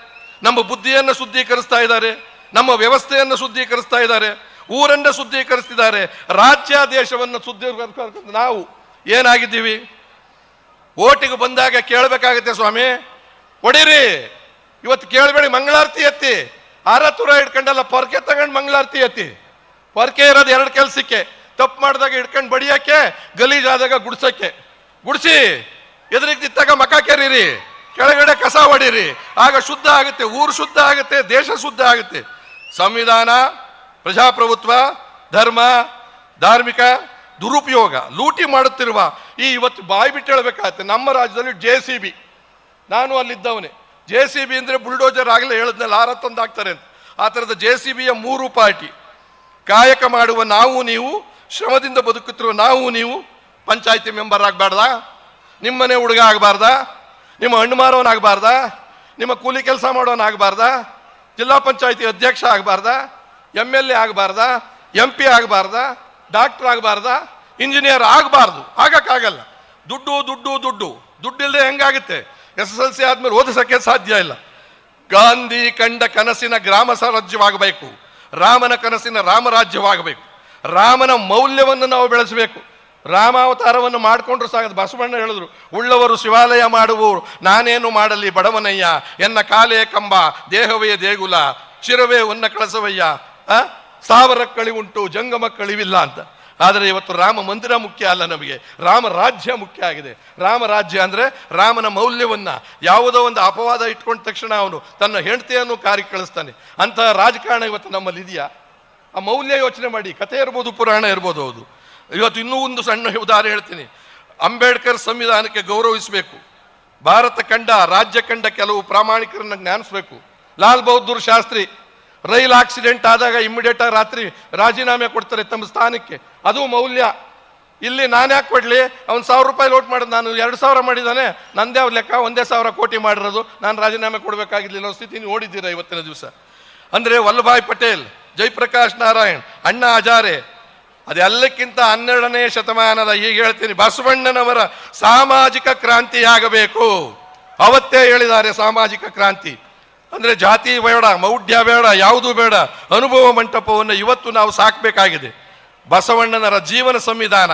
ನಮ್ಮ ಬುದ್ಧಿಯನ್ನು ಶುದ್ಧೀಕರಿಸ್ತಾ ಇದ್ದಾರೆ. ನಮ್ಮ ವ್ಯವಸ್ಥೆಯನ್ನು ಶುದ್ಧೀಕರಿಸ್ತಾ ಇದ್ದಾರೆ, ಊರನ್ನು ಶುದ್ಧೀಕರಿಸ್ತಿದ್ದಾರೆ, ರಾಜ್ಯ ದೇಶವನ್ನು ಶುದ್ಧೀಕರಿಸ ನಾವು ಏನಾಗಿದ್ದೀವಿ? ಓಟಿಗೆ ಬಂದಾಗ ಕೇಳಬೇಕಾಗತ್ತೆ ಸ್ವಾಮಿ, ಹೊಡೀರಿ, ಇವತ್ತು ಕೇಳಬೇಡಿ, ಮಂಗಳಾರತಿ ಎತ್ತಿ. ಅರತುರ ಹಿಡ್ಕೊಂಡಲ್ಲ ಪೊರ್ಕೆ ತಗೊಂಡು ಮಂಗಳಾರತಿ ಎತ್ತಿ. ಪೊರ್ಕೆ ಇರೋದು ಎರಡು ಕೆಲಸಕ್ಕೆ. ತಪ್ಪು ಮಾಡಿದಾಗ ಹಿಡ್ಕೊಂಡು ಬಡಿಯೋಕ್ಕೆ, ಗಲೀಜಾದಾಗ ಗುಡ್ಸೋಕ್ಕೆ. ಗುಡಿಸಿ ಎದುರಿಗೆ ನಿಂತಾಗ ಮಕ ಕೆರೀರಿ, ಕೆಳಗಡೆ ಕಸ ಹೊಡೀರಿ ಆಗ ಶುದ್ಧ ಆಗುತ್ತೆ, ಊರು ಶುದ್ಧ ಆಗುತ್ತೆ, ದೇಶ ಶುದ್ಧ ಆಗುತ್ತೆ. ಸಂವಿಧಾನ, ಪ್ರಜಾಪ್ರಭುತ್ವ, ಧರ್ಮ, ಧಾರ್ಮಿಕ ದುರುಪಯೋಗ, ಲೂಟಿ ಮಾಡುತ್ತಿರುವ ಈ ಇವತ್ತು ಬಾಯಿ ಬಿಟ್ಟು ಹೇಳಬೇಕಾಗತ್ತೆ. ನಮ್ಮ ರಾಜ್ಯದಲ್ಲಿ ಜೆ ಸಿ ಬಿ. ನಾನು ಅಲ್ಲಿದ್ದವನೇ. ಜೆ ಸಿ ಬಿ ಅಂದರೆ ಬುಲ್ಡೋಜರ್ ಆಗಲೇ ಹೇಳಿದ್ನಲ್ಲ ತಂದು ಹಾಕ್ತಾರೆ ಅಂತ. ಆ ಥರದ ಜೆ ಸಿ ಬಿಯ ಮೂರು ಪಾರ್ಟಿ. ಕಾಯಕ ಮಾಡುವ ನಾವು, ನೀವು. ಶ್ರಮದಿಂದ ಬದುಕುತ್ತಿರುವ ನಾವು, ನೀವು. ಪಂಚಾಯಿತಿ ಮೆಂಬರ್ ಆಗಬಾರ್ದಾ? ನಿಮ್ಮನೆ ಹುಡುಗ ಆಗಬಾರ್ದಾ? ನಿಮ್ಮ ಹಣ್ಣು ಮಾರೋನಾಗಬಾರ್ದಾ ನಿಮ್ಮ ಕೂಲಿ ಕೆಲಸ ಮಾಡೋನಾಗಬಾರ್ದಾ ಜಿಲ್ಲಾ ಪಂಚಾಯತಿ ಅಧ್ಯಕ್ಷ ಆಗಬಾರ್ದ ಎಂ ಎಲ್ ಎ ಆಗಬಾರ್ದ ಎಂ ಪಿ ಆಗಬಾರ್ದ ಡಾಕ್ಟರ್ ಆಗಬಾರ್ದ ಇಂಜಿನಿಯರ್ ಆಗಬಾರ್ದು. ಆಗಕ್ಕಾಗಲ್ಲ. ದುಡ್ಡು ದುಡ್ಡು ದುಡ್ಡು. ದುಡ್ಡಿಲ್ಲದೆ ಹೆಂಗಾಗುತ್ತೆ? ಎಸ್ ಎಸ್ ಎಲ್ ಸಿ ಆದಮೇಲೆ ಓದಿಸೋಕ್ಕೆ ಸಾಧ್ಯ ಇಲ್ಲ. ಗಾಂಧಿ ಕಂಡ ಕನಸಿನ ಗ್ರಾಮ ಸ್ವರಾಜ್ಯವಾಗಬೇಕು. ರಾಮನ ಕನಸಿನ ರಾಮರಾಜ್ಯವಾಗಬೇಕು ರಾಮನ ಮೌಲ್ಯವನ್ನು ನಾವು ಬೆಳೆಸಬೇಕು. ರಾಮಾವತಾರವನ್ನು ಮಾಡಿಕೊಂಡ್ರು ಸಾಕು. ಬಸವಣ್ಣ ಹೇಳಿದ್ರು, ಉಳ್ಳವರು ಶಿವಾಲಯ ಮಾಡುವವರು, ನಾನೇನು ಮಾಡಲಿ ಬಡವನಯ್ಯ, ಎನ್ನ ಕಾಲೇ ಕಂಬ, ದೇಹವೇ ದೇಗುಲ, ಶಿರವೇ ಉನ್ನ ಕಳಸವಯ್ಯ, ಆ? ಸಾವಿರ ಉಂಟು, ಜಂಗಮ ಕಳಿವಿಲ್ಲ ಅಂತ. ಆದರೆ ಇವತ್ತು ರಾಮ ಮಂದಿರ ಮುಖ್ಯ ಅಲ್ಲ ನಮಗೆ. ರಾಮ ರಾಜ್ಯ ಮುಖ್ಯ ಆಗಿದೆ. ರಾಮ ರಾಜ್ಯ ಅಂದ್ರೆ ರಾಮನ ಮೌಲ್ಯವನ್ನ, ಯಾವುದೋ ಒಂದು ಅಪವಾದ ಇಟ್ಕೊಂಡ ತಕ್ಷಣ ಅವನು ತನ್ನ ಹೆಂಡತಿಯನ್ನು ಕಾರಿ ಕಳಿಸ್ತಾನೆ. ಅಂತಹ ರಾಜಕಾರಣ ಇವತ್ತು ನಮ್ಮಲ್ಲಿ ಇದೆಯಾ ಆ ಮೌಲ್ಯ ಯೋಚನೆ ಮಾಡಿ. ಕಥೆ ಇರ್ಬೋದು, ಪುರಾಣ ಇರ್ಬೋದು, ಹೌದು. ಇವತ್ತು ಇನ್ನೂ ಒಂದು ಸಣ್ಣ ಉದಾಹರಣೆ ಹೇಳ್ತೀನಿ. ಅಂಬೇಡ್ಕರ್ ಸಂವಿಧಾನಕ್ಕೆ ಗೌರವಿಸಬೇಕು. ಭಾರತ ಕಂಡ ರಾಜ್ಯ ಕಂಡ ಕೆಲವು ಪ್ರಾಮಾಣಿಕರನ್ನು ಜ್ಞಾನಿಸಬೇಕು. ಲಾಲ್ ಬಹದ್ದೂರ್ ಶಾಸ್ತ್ರಿ, ರೈಲ್ ಆಕ್ಸಿಡೆಂಟ್ ಆದಾಗ ಇಮ್ಮಿಡಿಯೇಟ್ ಆಗಿ ರಾತ್ರಿ ರಾಜೀನಾಮೆ ಕೊಡ್ತಾರೆ ತಮ್ಮ ಸ್ಥಾನಕ್ಕೆ. ಅದು ಮೌಲ್ಯ. ಇಲ್ಲಿ ನಾನು ಯಾಕೆ ಕೊಡಲಿ? ಅವ್ನು ಸಾವಿರ ರೂಪಾಯಿ ಲೋಟ್ ಮಾಡಿದ್ ನಾನು ಎರಡು ಸಾವಿರ ಮಾಡಿದ್ದಾನೆ ನಂದೇ ಅವ್ರ ಲೆಕ್ಕ, ಒಂದೇ ಸಾವಿರ ಕೋಟಿ ಮಾಡಿರೋದು. ನಾನು ರಾಜೀನಾಮೆ ಕೊಡಬೇಕಾಗಿರ್ಲಿಲ್ಲ. ಸ್ಥಿತಿ ನೀವು ನೋಡಿದ್ದೀರಾ ಇವತ್ತಿನ ದಿವಸ? ಅಂದರೆ ವಲ್ಲಭಾಯ್ ಪಟೇಲ್ ಜಯಪ್ರಕಾಶ್ ನಾರಾಯಣ್, ಅಣ್ಣಾ ಹಜಾರೆ ಅದೆಲ್ಲಕ್ಕಿಂತ ಹನ್ನೆರಡನೇ ಶತಮಾನದ ಈಗ ಹೇಳ್ತೀನಿ. ಬಸವಣ್ಣನವರ ಸಾಮಾಜಿಕ ಕ್ರಾಂತಿಯಾಗಬೇಕು ಅವತ್ತೇ ಹೇಳಿದ್ದಾರೆ ಸಾಮಾಜಿಕ ಕ್ರಾಂತಿ. ಅಂದ್ರೆ ಜಾತಿ ಬೇಡ, ಮೌಢ್ಯ ಬೇಡ, ಯಾವುದು ಬೇಡ, ಅನುಭವ ಮಂಟಪವನ್ನು ಇವತ್ತು ನಾವು ಸಾಕಬೇಕಾಗಿದೆ. ಬಸವಣ್ಣನರ ಜೀವನ ಸಂವಿಧಾನ.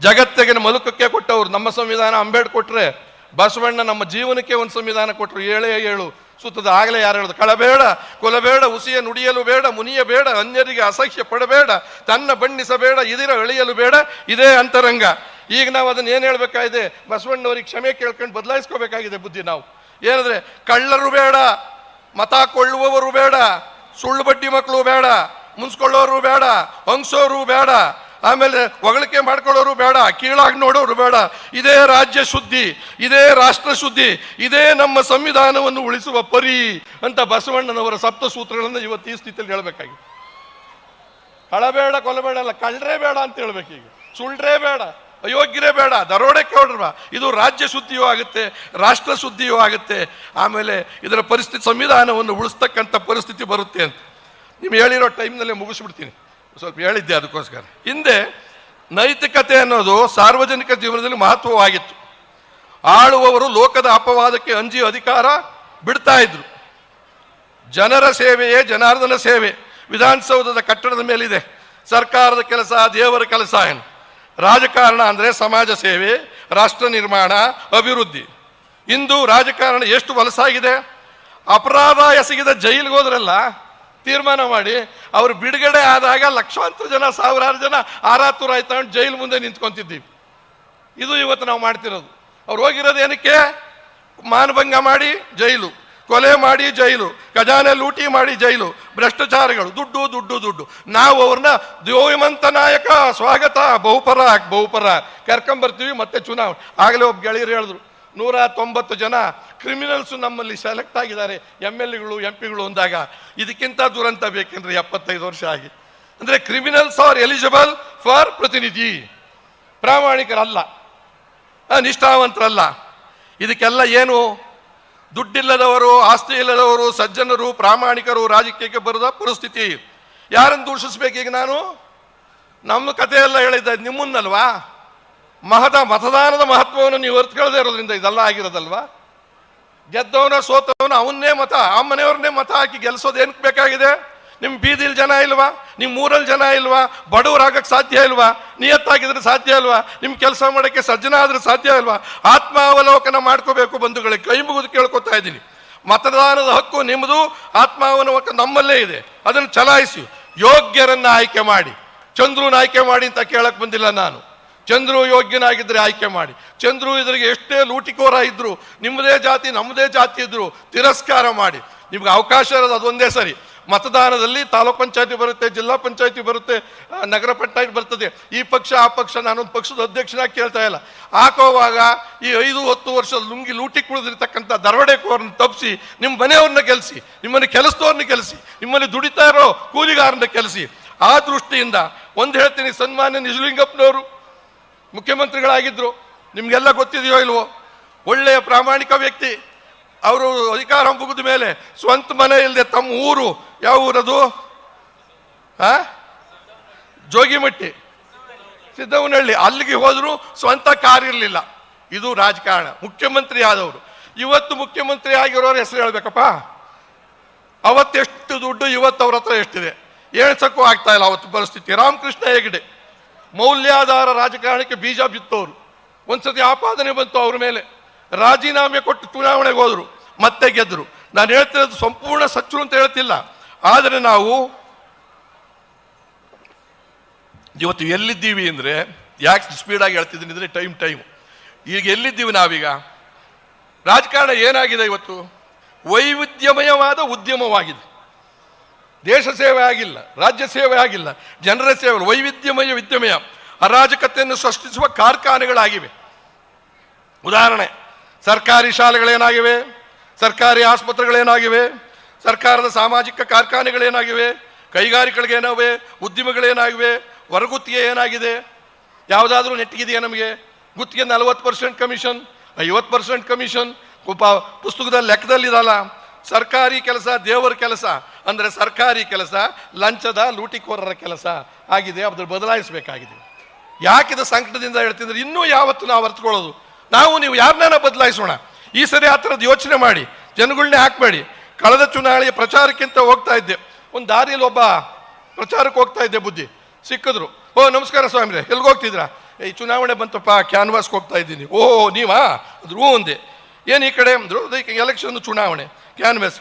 ಜಗತ್ತಿಗೆ ಮಲುಕಕ್ಕೆ ಕೊಟ್ಟವರು ನಮ್ಮ ಸಂವಿಧಾನ ಅಂಬೇಡ್ ಕೊಟ್ಟರೆ ಬಸವಣ್ಣ ನಮ್ಮ ಜೀವನಕ್ಕೆ ಒಂದು ಸಂವಿಧಾನ ಕೊಟ್ಟರು ಏಳೇ ಏಳು. ಸುತ್ತದ ಆಗಲೇ ಯಾರು ಹೇಳೋದು ಕಳಬೇಡ ಕೊಲಬೇಡ ಉಸಿಯ ನುಡಿಯಲು ಬೇಡ, ಮುನಿಯ ಬೇಡ, ಅನ್ಯರಿಗೆ ಅಸಹ್ಯ ಪಡಬೇಡ, ತನ್ನ ಬಣ್ಣಿಸಬೇಡ, ಇದಿರ ಅಳಿಯಲು ಬೇಡ, ಇದೇ ಅಂತರಂಗ. ಈಗ ನಾವು ಅದನ್ನ ಏನು ಹೇಳಬೇಕಾಗಿದೆ? ಬಸವಣ್ಣವರಿಗೆ ಕ್ಷಮೆ ಕೇಳ್ಕೊಂಡು ಬದಲಾಯಿಸ್ಕೋಬೇಕಾಗಿದೆ ಬುದ್ಧಿ ನಾವು. ಏನಂದ್ರೆ, ಕಳ್ಳರು ಬೇಡ, ಮತ ಕೊಳ್ಳುವವರು ಬೇಡ, ಸುಳ್ಳು ಬಡ್ಡಿ ಮಕ್ಕಳು ಬೇಡ, ಮುನ್ಸ್ಕೊಳ್ಳೋರು ಬೇಡ, ಹಂಗ್ಸೋರು ಬೇಡ ಆಮೇಲೆ ಹೊಗಳಿಕೆ ಮಾಡ್ಕೊಳ್ಳೋರು ಬೇಡ, ಕೀಳಾಗಿ ನೋಡೋರು ಬೇಡ. ಇದೇ ರಾಜ್ಯ ಶುದ್ಧಿ, ಇದೇ ರಾಷ್ಟ್ರ ಶುದ್ಧಿ, ಇದೇ ನಮ್ಮ ಸಂವಿಧಾನವನ್ನು ಉಳಿಸುವ ಪರಿ ಅಂತ ಬಸವಣ್ಣನವರ ಸಪ್ತ ಸೂತ್ರಗಳನ್ನು ಇವತ್ತು ಈ ಸ್ಥಿತಿಯಲ್ಲಿ ಹೇಳ್ಬೇಕಾಗಿ ಕಳಬೇಡ, ಕೊಲಬೇಡ ಅಲ್ಲ, ಕಳ್ಳರೇ ಬೇಡ ಅಂತ ಹೇಳ್ಬೇಕು ಈಗ ಸುಳ್ಳ್ರೇ ಬೇಡ, ಅಯೋಗ್ಯರೇ ಬೇಡ ದರೋಡೆ ಹೊಡ್ರವ ಇದು ರಾಜ್ಯ ಶುದ್ಧಿಯೂ ಆಗುತ್ತೆ, ರಾಷ್ಟ್ರ ಶುದ್ಧಿಯೂ ಆಗುತ್ತೆ. ಆಮೇಲೆ ಇದರ ಪರಿಸ್ಥಿತಿ, ಸಂವಿಧಾನವನ್ನು ಉಳಿಸ್ತಕ್ಕಂಥ ಪರಿಸ್ಥಿತಿ ಬರುತ್ತೆ ಅಂತ. ನೀವು ಹೇಳಿರೋ ಟೈಮ್ನಲ್ಲೇ ಮುಗಿಸ್ಬಿಡ್ತೀನಿ. ಸ್ವಲ್ಪ ಹೇಳಿದ್ದೆ ಅದಕ್ಕೋಸ್ಕರ. ಹಿಂದೆ ನೈತಿಕತೆ ಅನ್ನೋದು ಸಾರ್ವಜನಿಕ ಜೀವನದಲ್ಲಿ ಮಹತ್ವವಾಗಿತ್ತು. ಆಳುವವರು ಲೋಕದ ಅಪವಾದಕ್ಕೆ ಅಂಜಿ ಅಧಿಕಾರ ಬಿಡ್ತಾ ಇದ್ರು. ಜನರ ಸೇವೆಯೇ ಜನಾರ್ದನ ಸೇವೆ. ವಿಧಾನಸೌಧದ ಕಟ್ಟಡದ ಮೇಲಿದೆ. ಸರ್ಕಾರದ ಕೆಲಸ, ದೇವರ ಕೆಲಸ ಏನು? ರಾಜಕಾರಣ ಅಂದರೆ ಸಮಾಜ ಸೇವೆ, ರಾಷ್ಟ್ರ ನಿರ್ಮಾಣ, ಅಭಿವೃದ್ಧಿ. ಇಂದು ರಾಜಕಾರಣ ಎಷ್ಟು ವಲಸಾಗಿದೆ ಅಪರಾಧ ಎಸಗಿದ ಜೈಲಿಗೆ ಹೋದ್ರಲ್ಲ? ತೀರ್ಮಾನ ಮಾಡಿ, ಅವರು ಬಿಡುಗಡೆ ಆದಾಗ ಲಕ್ಷಾಂತರ ಜನ, ಸಾವಿರಾರು ಜನ ಆರಾತೂರ ಆಯ್ತು ಜೈಲು ಮುಂದೆ ನಿಂತ್ಕೊಂತಿದ್ದೀವಿ ಇದು ಇವತ್ತು ನಾವು ಮಾಡ್ತಿರೋದು. ಅವ್ರು ಹೋಗಿರೋದು ಏನಕ್ಕೆ? ಮಾನಭಂಗ ಮಾಡಿ ಜೈಲು, ಕೊಲೆ ಮಾಡಿ ಜೈಲು, ಖಜಾನೆ ಲೂಟಿ ಮಾಡಿ ಜೈಲು, ಭ್ರಷ್ಟಾಚಾರಗಳು, ದುಡ್ಡು ದುಡ್ಡು ದುಡ್ಡು. ನಾವು ಅವ್ರನ್ನ ದ್ಯೋಮಂತ ನಾಯಕ, ಸ್ವಾಗತ, ಬಹುಪರ ಬಹುಪರ. ಕರ್ಕೊಂಬರ್ತೀವಿ ಮತ್ತೆ ಚುನಾವಣೆ. ಆಗಲೇ ಒಬ್ಬ ಗೆಳೆಯರು ಹೇಳಿದ್ರು ನೂರ ತೊಂಬತ್ತು ಜನ ಕ್ರಿಮಿನಲ್ಸು ನಮ್ಮಲ್ಲಿ ಸೆಲೆಕ್ಟ್ ಆಗಿದ್ದಾರೆ. ಎಂ ಎಲ್ ಎಗಳು, ಎಂ ಪಿಗಳು ಅಂದಾಗ ಇದಕ್ಕಿಂತ ದುರಂತ ಬೇಕೇನ್ರಿ ಎಪ್ಪತ್ತೈದು ವರ್ಷ ಆಗಿ. ಅಂದ್ರೆ ಕ್ರಿಮಿನಲ್ಸ್ ಆರ್ ಎಲಿಜಿಬಲ್ ಫಾರ್ ಪ್ರತಿನಿಧಿ. ಪ್ರಾಮಾಣಿಕರಲ್ಲ. ನಿಷ್ಠಾವಂತರಲ್ಲ. ಇದಕ್ಕೆಲ್ಲ ಏನು? ದುಡ್ಡಿಲ್ಲದವರು, ಆಸ್ತಿ ಇಲ್ಲದವರು, ಸಜ್ಜನರು, ಪ್ರಾಮಾಣಿಕರು ರಾಜಕೀಯಕ್ಕೆ ಬರದ ಪರಿಸ್ಥಿತಿ. ಯಾರನ್ನು ದೂಷಿಸ್ಬೇಕೀಗ ನಾನು? ನಮ್ಮ ಕಥೆಯೆಲ್ಲ ಹೇಳಿದ್ದೆ ನಿಮ್ಮನ್ನಲ್ವಾ? ಮಹದ ಮತದಾನದ ಮಹತ್ವವನ್ನು ನೀವು ಅರ್ಥಕೊಳ್ಳದೆ ಇರೋದ್ರಿಂದ ಇದೆಲ್ಲ ಆಗಿರೋದಲ್ವಾ? ಗೆದ್ದವನ ಸೋತವನ ಅವನ್ನೇ ಮತ, ಆ ಮನೆಯವ್ರನ್ನೇ ಮತ ಹಾಕಿ ಗೆಲ್ಸೋದು ಏನಕ್ಕೆ ಬೇಕಾಗಿದೆ? ನಿಮ್ಮ ಬೀದಿಲಿ ಜನ ಇಲ್ವಾ? ನಿಮ್ಮ ಊರಲ್ಲಿ ಜನ ಇಲ್ವಾ? ಬಡವರಾಗಕ್ಕೆ ಸಾಧ್ಯ ಇಲ್ವಾ? ನಿಯತ್ತಾಗಿದ್ರೆ ಸಾಧ್ಯ ಇಲ್ವಾ? ನಿಮ್ಮ ಕೆಲಸ ಮಾಡೋಕ್ಕೆ ಸಜ್ಜನ ಆದ್ರೆ ಸಾಧ್ಯ ಇಲ್ವಾ? ಆತ್ಮಾವಲೋಕನ ಮಾಡ್ಕೋಬೇಕು ಬಂಧುಗಳೇ, ಕೈ ಮುಗಿದು ಕೇಳ್ಕೊತಾ ಇದ್ದೀನಿ. ಮತದಾನದ ಹಕ್ಕು ನಿಮ್ಮದು ಆತ್ಮಾವಲೋಕ ನಮ್ಮಲ್ಲೇ ಇದೆ. ಅದನ್ನು ಚಲಾಯಿಸಿ, ಯೋಗ್ಯರನ್ನು ಆಯ್ಕೆ ಮಾಡಿ ಚಂದ್ರನ ಆಯ್ಕೆ ಮಾಡಿ ಅಂತ ಕೇಳಕ್ಕೆ ಬಂದಿಲ್ಲ ನಾನು. ಚಂದ್ರು ಯೋಗ್ಯನಾಗಿದ್ದರೆ ಆಯ್ಕೆ ಮಾಡಿ. ಚಂದ್ರು ಇದ್ರಿಗೆ ಎಷ್ಟೇ ಲೂಟಿಕೋರ ಇದ್ರು, ನಿಮ್ಮದೇ ಜಾತಿ, ನಮ್ಮದೇ ಜಾತಿ ಇದ್ರು, ತಿರಸ್ಕಾರ ಮಾಡಿ. ನಿಮ್ಗೆ ಅವಕಾಶ ಇರೋದು ಅದೊಂದೇ ಸರಿ. ಮತದಾನದಲ್ಲಿ ತಾಲೂಕ್ ಪಂಚಾಯತಿ ಬರುತ್ತೆ, ಜಿಲ್ಲಾ ಪಂಚಾಯತಿ ಬರುತ್ತೆ ನಗರ ಪಂಚಾಯತ್ ಬರ್ತದೆ. ಈ ಪಕ್ಷ, ಆ ಪಕ್ಷ ನಾನೊಂದು ಪಕ್ಷದ ಅಧ್ಯಕ್ಷನಾಗಿ ಕೇಳ್ತಾ ಇಲ್ಲ. ಹಾಕೋವಾಗ ಈ ಐದು, ಹತ್ತು ವರ್ಷದ ಲುಂಗಿ ಲೂಟಿ ಕುಳಿದಿರ್ತಕ್ಕಂಥ ದರೋಡೆಕೋರನ್ನ ತಪ್ಪಿಸಿ ನಿಮ್ಮ ಮನೆಯವ್ರನ್ನ ಕೆಲಸಿ, ನಿಮ್ಮನ್ನು ಕೆಲಸದವ್ರನ್ನ ಕೆಲಸಿ, ನಿಮ್ಮಲ್ಲಿ ದುಡಿತಾ ಇರೋ ಕೂಲಿಗಾರನ್ನ ಕೆಲಸಿ. ಆ ದೃಷ್ಟಿಯಿಂದ ಒಂದು ಹೇಳ್ತೀನಿ, ಸನ್ಮಾನ್ಯ ನಿಜಲಿಂಗಪ್ಪನವರು ಮುಖ್ಯಮಂತ್ರಿಗಳಾಗಿದ್ದರು ನಿಮಗೆಲ್ಲ ಗೊತ್ತಿದೆಯೋ ಇಲ್ವೋ? ಒಳ್ಳೆಯ ಪ್ರಾಮಾಣಿಕ ವ್ಯಕ್ತಿ. ಅವರು ಅಧಿಕಾರ ಮುಗಿದ ಮೇಲೆ ಸ್ವಂತ ಮನೆ ಇಲ್ಲದೆ ತಮ್ಮ ಊರು ಯಾವ ಊರದು? ಆ? ಜೋಗಿಮಟ್ಟಿ. ಸಿದ್ದವನಹಳ್ಳಿ. ಅಲ್ಲಿಗೆ ಹೋದರೂ ಸ್ವಂತ ಕಾರ್ ಇರಲಿಲ್ಲ. ಇದು ರಾಜಕಾರಣ. ಮುಖ್ಯಮಂತ್ರಿ ಆದವರು. ಇವತ್ತು ಮುಖ್ಯಮಂತ್ರಿ ಆಗಿರೋರು ಹೆಸರು ಹೇಳಬೇಕಪ್ಪ. ಅವತ್ತೆಷ್ಟು ದುಡ್ಡು ಇವತ್ತು ಅವ್ರ ಹತ್ರ ಎಷ್ಟಿದೆ? ಏಳ್ಸಕ್ಕೂ ಆಗ್ತಾ ಇಲ್ಲ ಅವತ್ತು ಪರಿಸ್ಥಿತಿ. ರಾಮಕೃಷ್ಣ ಹೆಗಡೆ. ಮೌಲ್ಯಾಧಾರ ರಾಜಕಾರಣಕ್ಕೆ ಬೀಜ ಬಿತ್ತವರು ಒಂದ್ಸತಿ ಆಪಾದನೆ ಬಂತು ಅವ್ರ ಮೇಲೆ. ರಾಜೀನಾಮೆ ಕೊಟ್ಟು ಚುನಾವಣೆಗೆ ಹೋದರು, ಮತ್ತೆ ಗೆದ್ದರು ನಾನು ಹೇಳ್ತಿರೋದು ಸಂಪೂರ್ಣ ಸಚ್ಚು ಅಂತ ಹೇಳ್ತಿಲ್ಲ. ಆದರೆ ನಾವು ಇವತ್ತು ಎಲ್ಲಿದ್ದೀವಿ ಅಂದರೆ, ಯಾಕೆ ಸ್ಪೀಡಾಗಿ ಹೇಳ್ತಿದ್ದೀನಿ ಅಂದರೆ ಟೈಮ್ ಟೈಮ್ ಈಗ ಎಲ್ಲಿದ್ದೀವಿ ನಾವೀಗ? ರಾಜಕಾರಣ ಏನಾಗಿದೆ ಇವತ್ತು? ವೈವಿಧ್ಯಮಯವಾದ ಉದ್ಯಮವಾಗಿದೆ. ದೇಶ ಸೇವೆ ಆಗಿಲ್ಲ, ರಾಜ್ಯ ಸೇವೆ ಆಗಿಲ್ಲ, ಜನರ ಸೇವೆ ವೈವಿಧ್ಯಮಯ ವಿದ್ಯಮಯ, ಅರಾಜಕತೆಯನ್ನು ಸೃಷ್ಟಿಸುವ ಕಾರ್ಖಾನೆಗಳಾಗಿವೆ. ಉದಾಹರಣೆ, ಸರ್ಕಾರಿ ಶಾಲೆಗಳೇನಾಗಿವೆ, ಸರ್ಕಾರಿ ಆಸ್ಪತ್ರೆಗಳೇನಾಗಿವೆ, ಸರ್ಕಾರದ ಸಾಮಾಜಿಕ ಕಾರ್ಖಾನೆಗಳೇನಾಗಿವೆ ಕೈಗಾರಿಕೆಗಳೇನಾವೆ ಉದ್ಯಮಗಳೇನಾಗಿವೆ, ಹೊರಗುತ್ತಿಗೆ ಏನಾಗಿದೆ, ಯಾವುದಾದ್ರೂ ನೆಟ್ಟಿಗಿದೆಯಾ ನಮಗೆ? ಗುತ್ತಿಗೆ ನಲವತ್ತು ಪರ್ಸೆಂಟ್ ಕಮಿಷನ್, ಐವತ್ತು ಪರ್ಸೆಂಟ್ ಕಮಿಷನ್ ಪುಸ್ತಕದಲ್ಲಿ ಲೆಕ್ಕದಲ್ಲಿದಲ್ಲ. ಸರ್ಕಾರಿ ಕೆಲಸ, ದೇವರ ಕೆಲಸ. ಅಂದರೆ ಸರ್ಕಾರಿ ಕೆಲಸ, ಲಂಚದ, ಲೂಟಿಕೋರರ ಕೆಲಸ ಆಗಿದೆ ಅದ್ರ ಬದಲಾಯಿಸಬೇಕಾಗಿದೆ. ಯಾಕಿದ ಸಂಕಟದಿಂದ ಹೇಳ್ತಿದ್ರೆ ಇನ್ನೂ ಯಾವತ್ತು ನಾವು ಅರ್ಥಕೊಳ್ಳೋದು ನಾವು, ನೀವು ಯಾರನ್ನ ಬದಲಾಯಿಸೋಣ? ಈ ಸರಿ ಆ ಥರದ್ದು ಯೋಚನೆ ಮಾಡಿ ಜನಗಳನ್ನೇ ಹಾಕಬೇಡಿ. ಕಳೆದ ಚುನಾವಣೆಯ ಪ್ರಚಾರಕ್ಕಿಂತ ಹೋಗ್ತಾ ಇದ್ದೆ. ಒಂದು ದಾರಿಯಲ್ಲಿ ಒಬ್ಬ ಪ್ರಚಾರಕ್ಕೆ ಹೋಗ್ತಾ ಇದ್ದೆ ಬುದ್ಧಿ. ಸಿಕ್ಕಿದ್ರು. ಓ, ನಮಸ್ಕಾರ ಸ್ವಾಮಿರೇ ಎಲ್ಲಿಗೆ ಹೋಗ್ತಿದ್ರಾ ಈ ಚುನಾವಣೆ ಬಂತಪ್ಪ ಕ್ಯಾನ್ವಾಸ್ಗೆ ಹೋಗ್ತಾ ಇದ್ದೀನಿ. ಓ ನೀವಾ? ಅದ್ರೂ ಒಂದೇ ಏನು ಈ ಕಡೆ ಅಂದರು ಎಲೆಕ್ಷನ್ ಚುನಾವಣೆ. ಕ್ಯಾನ್ವಾಸ್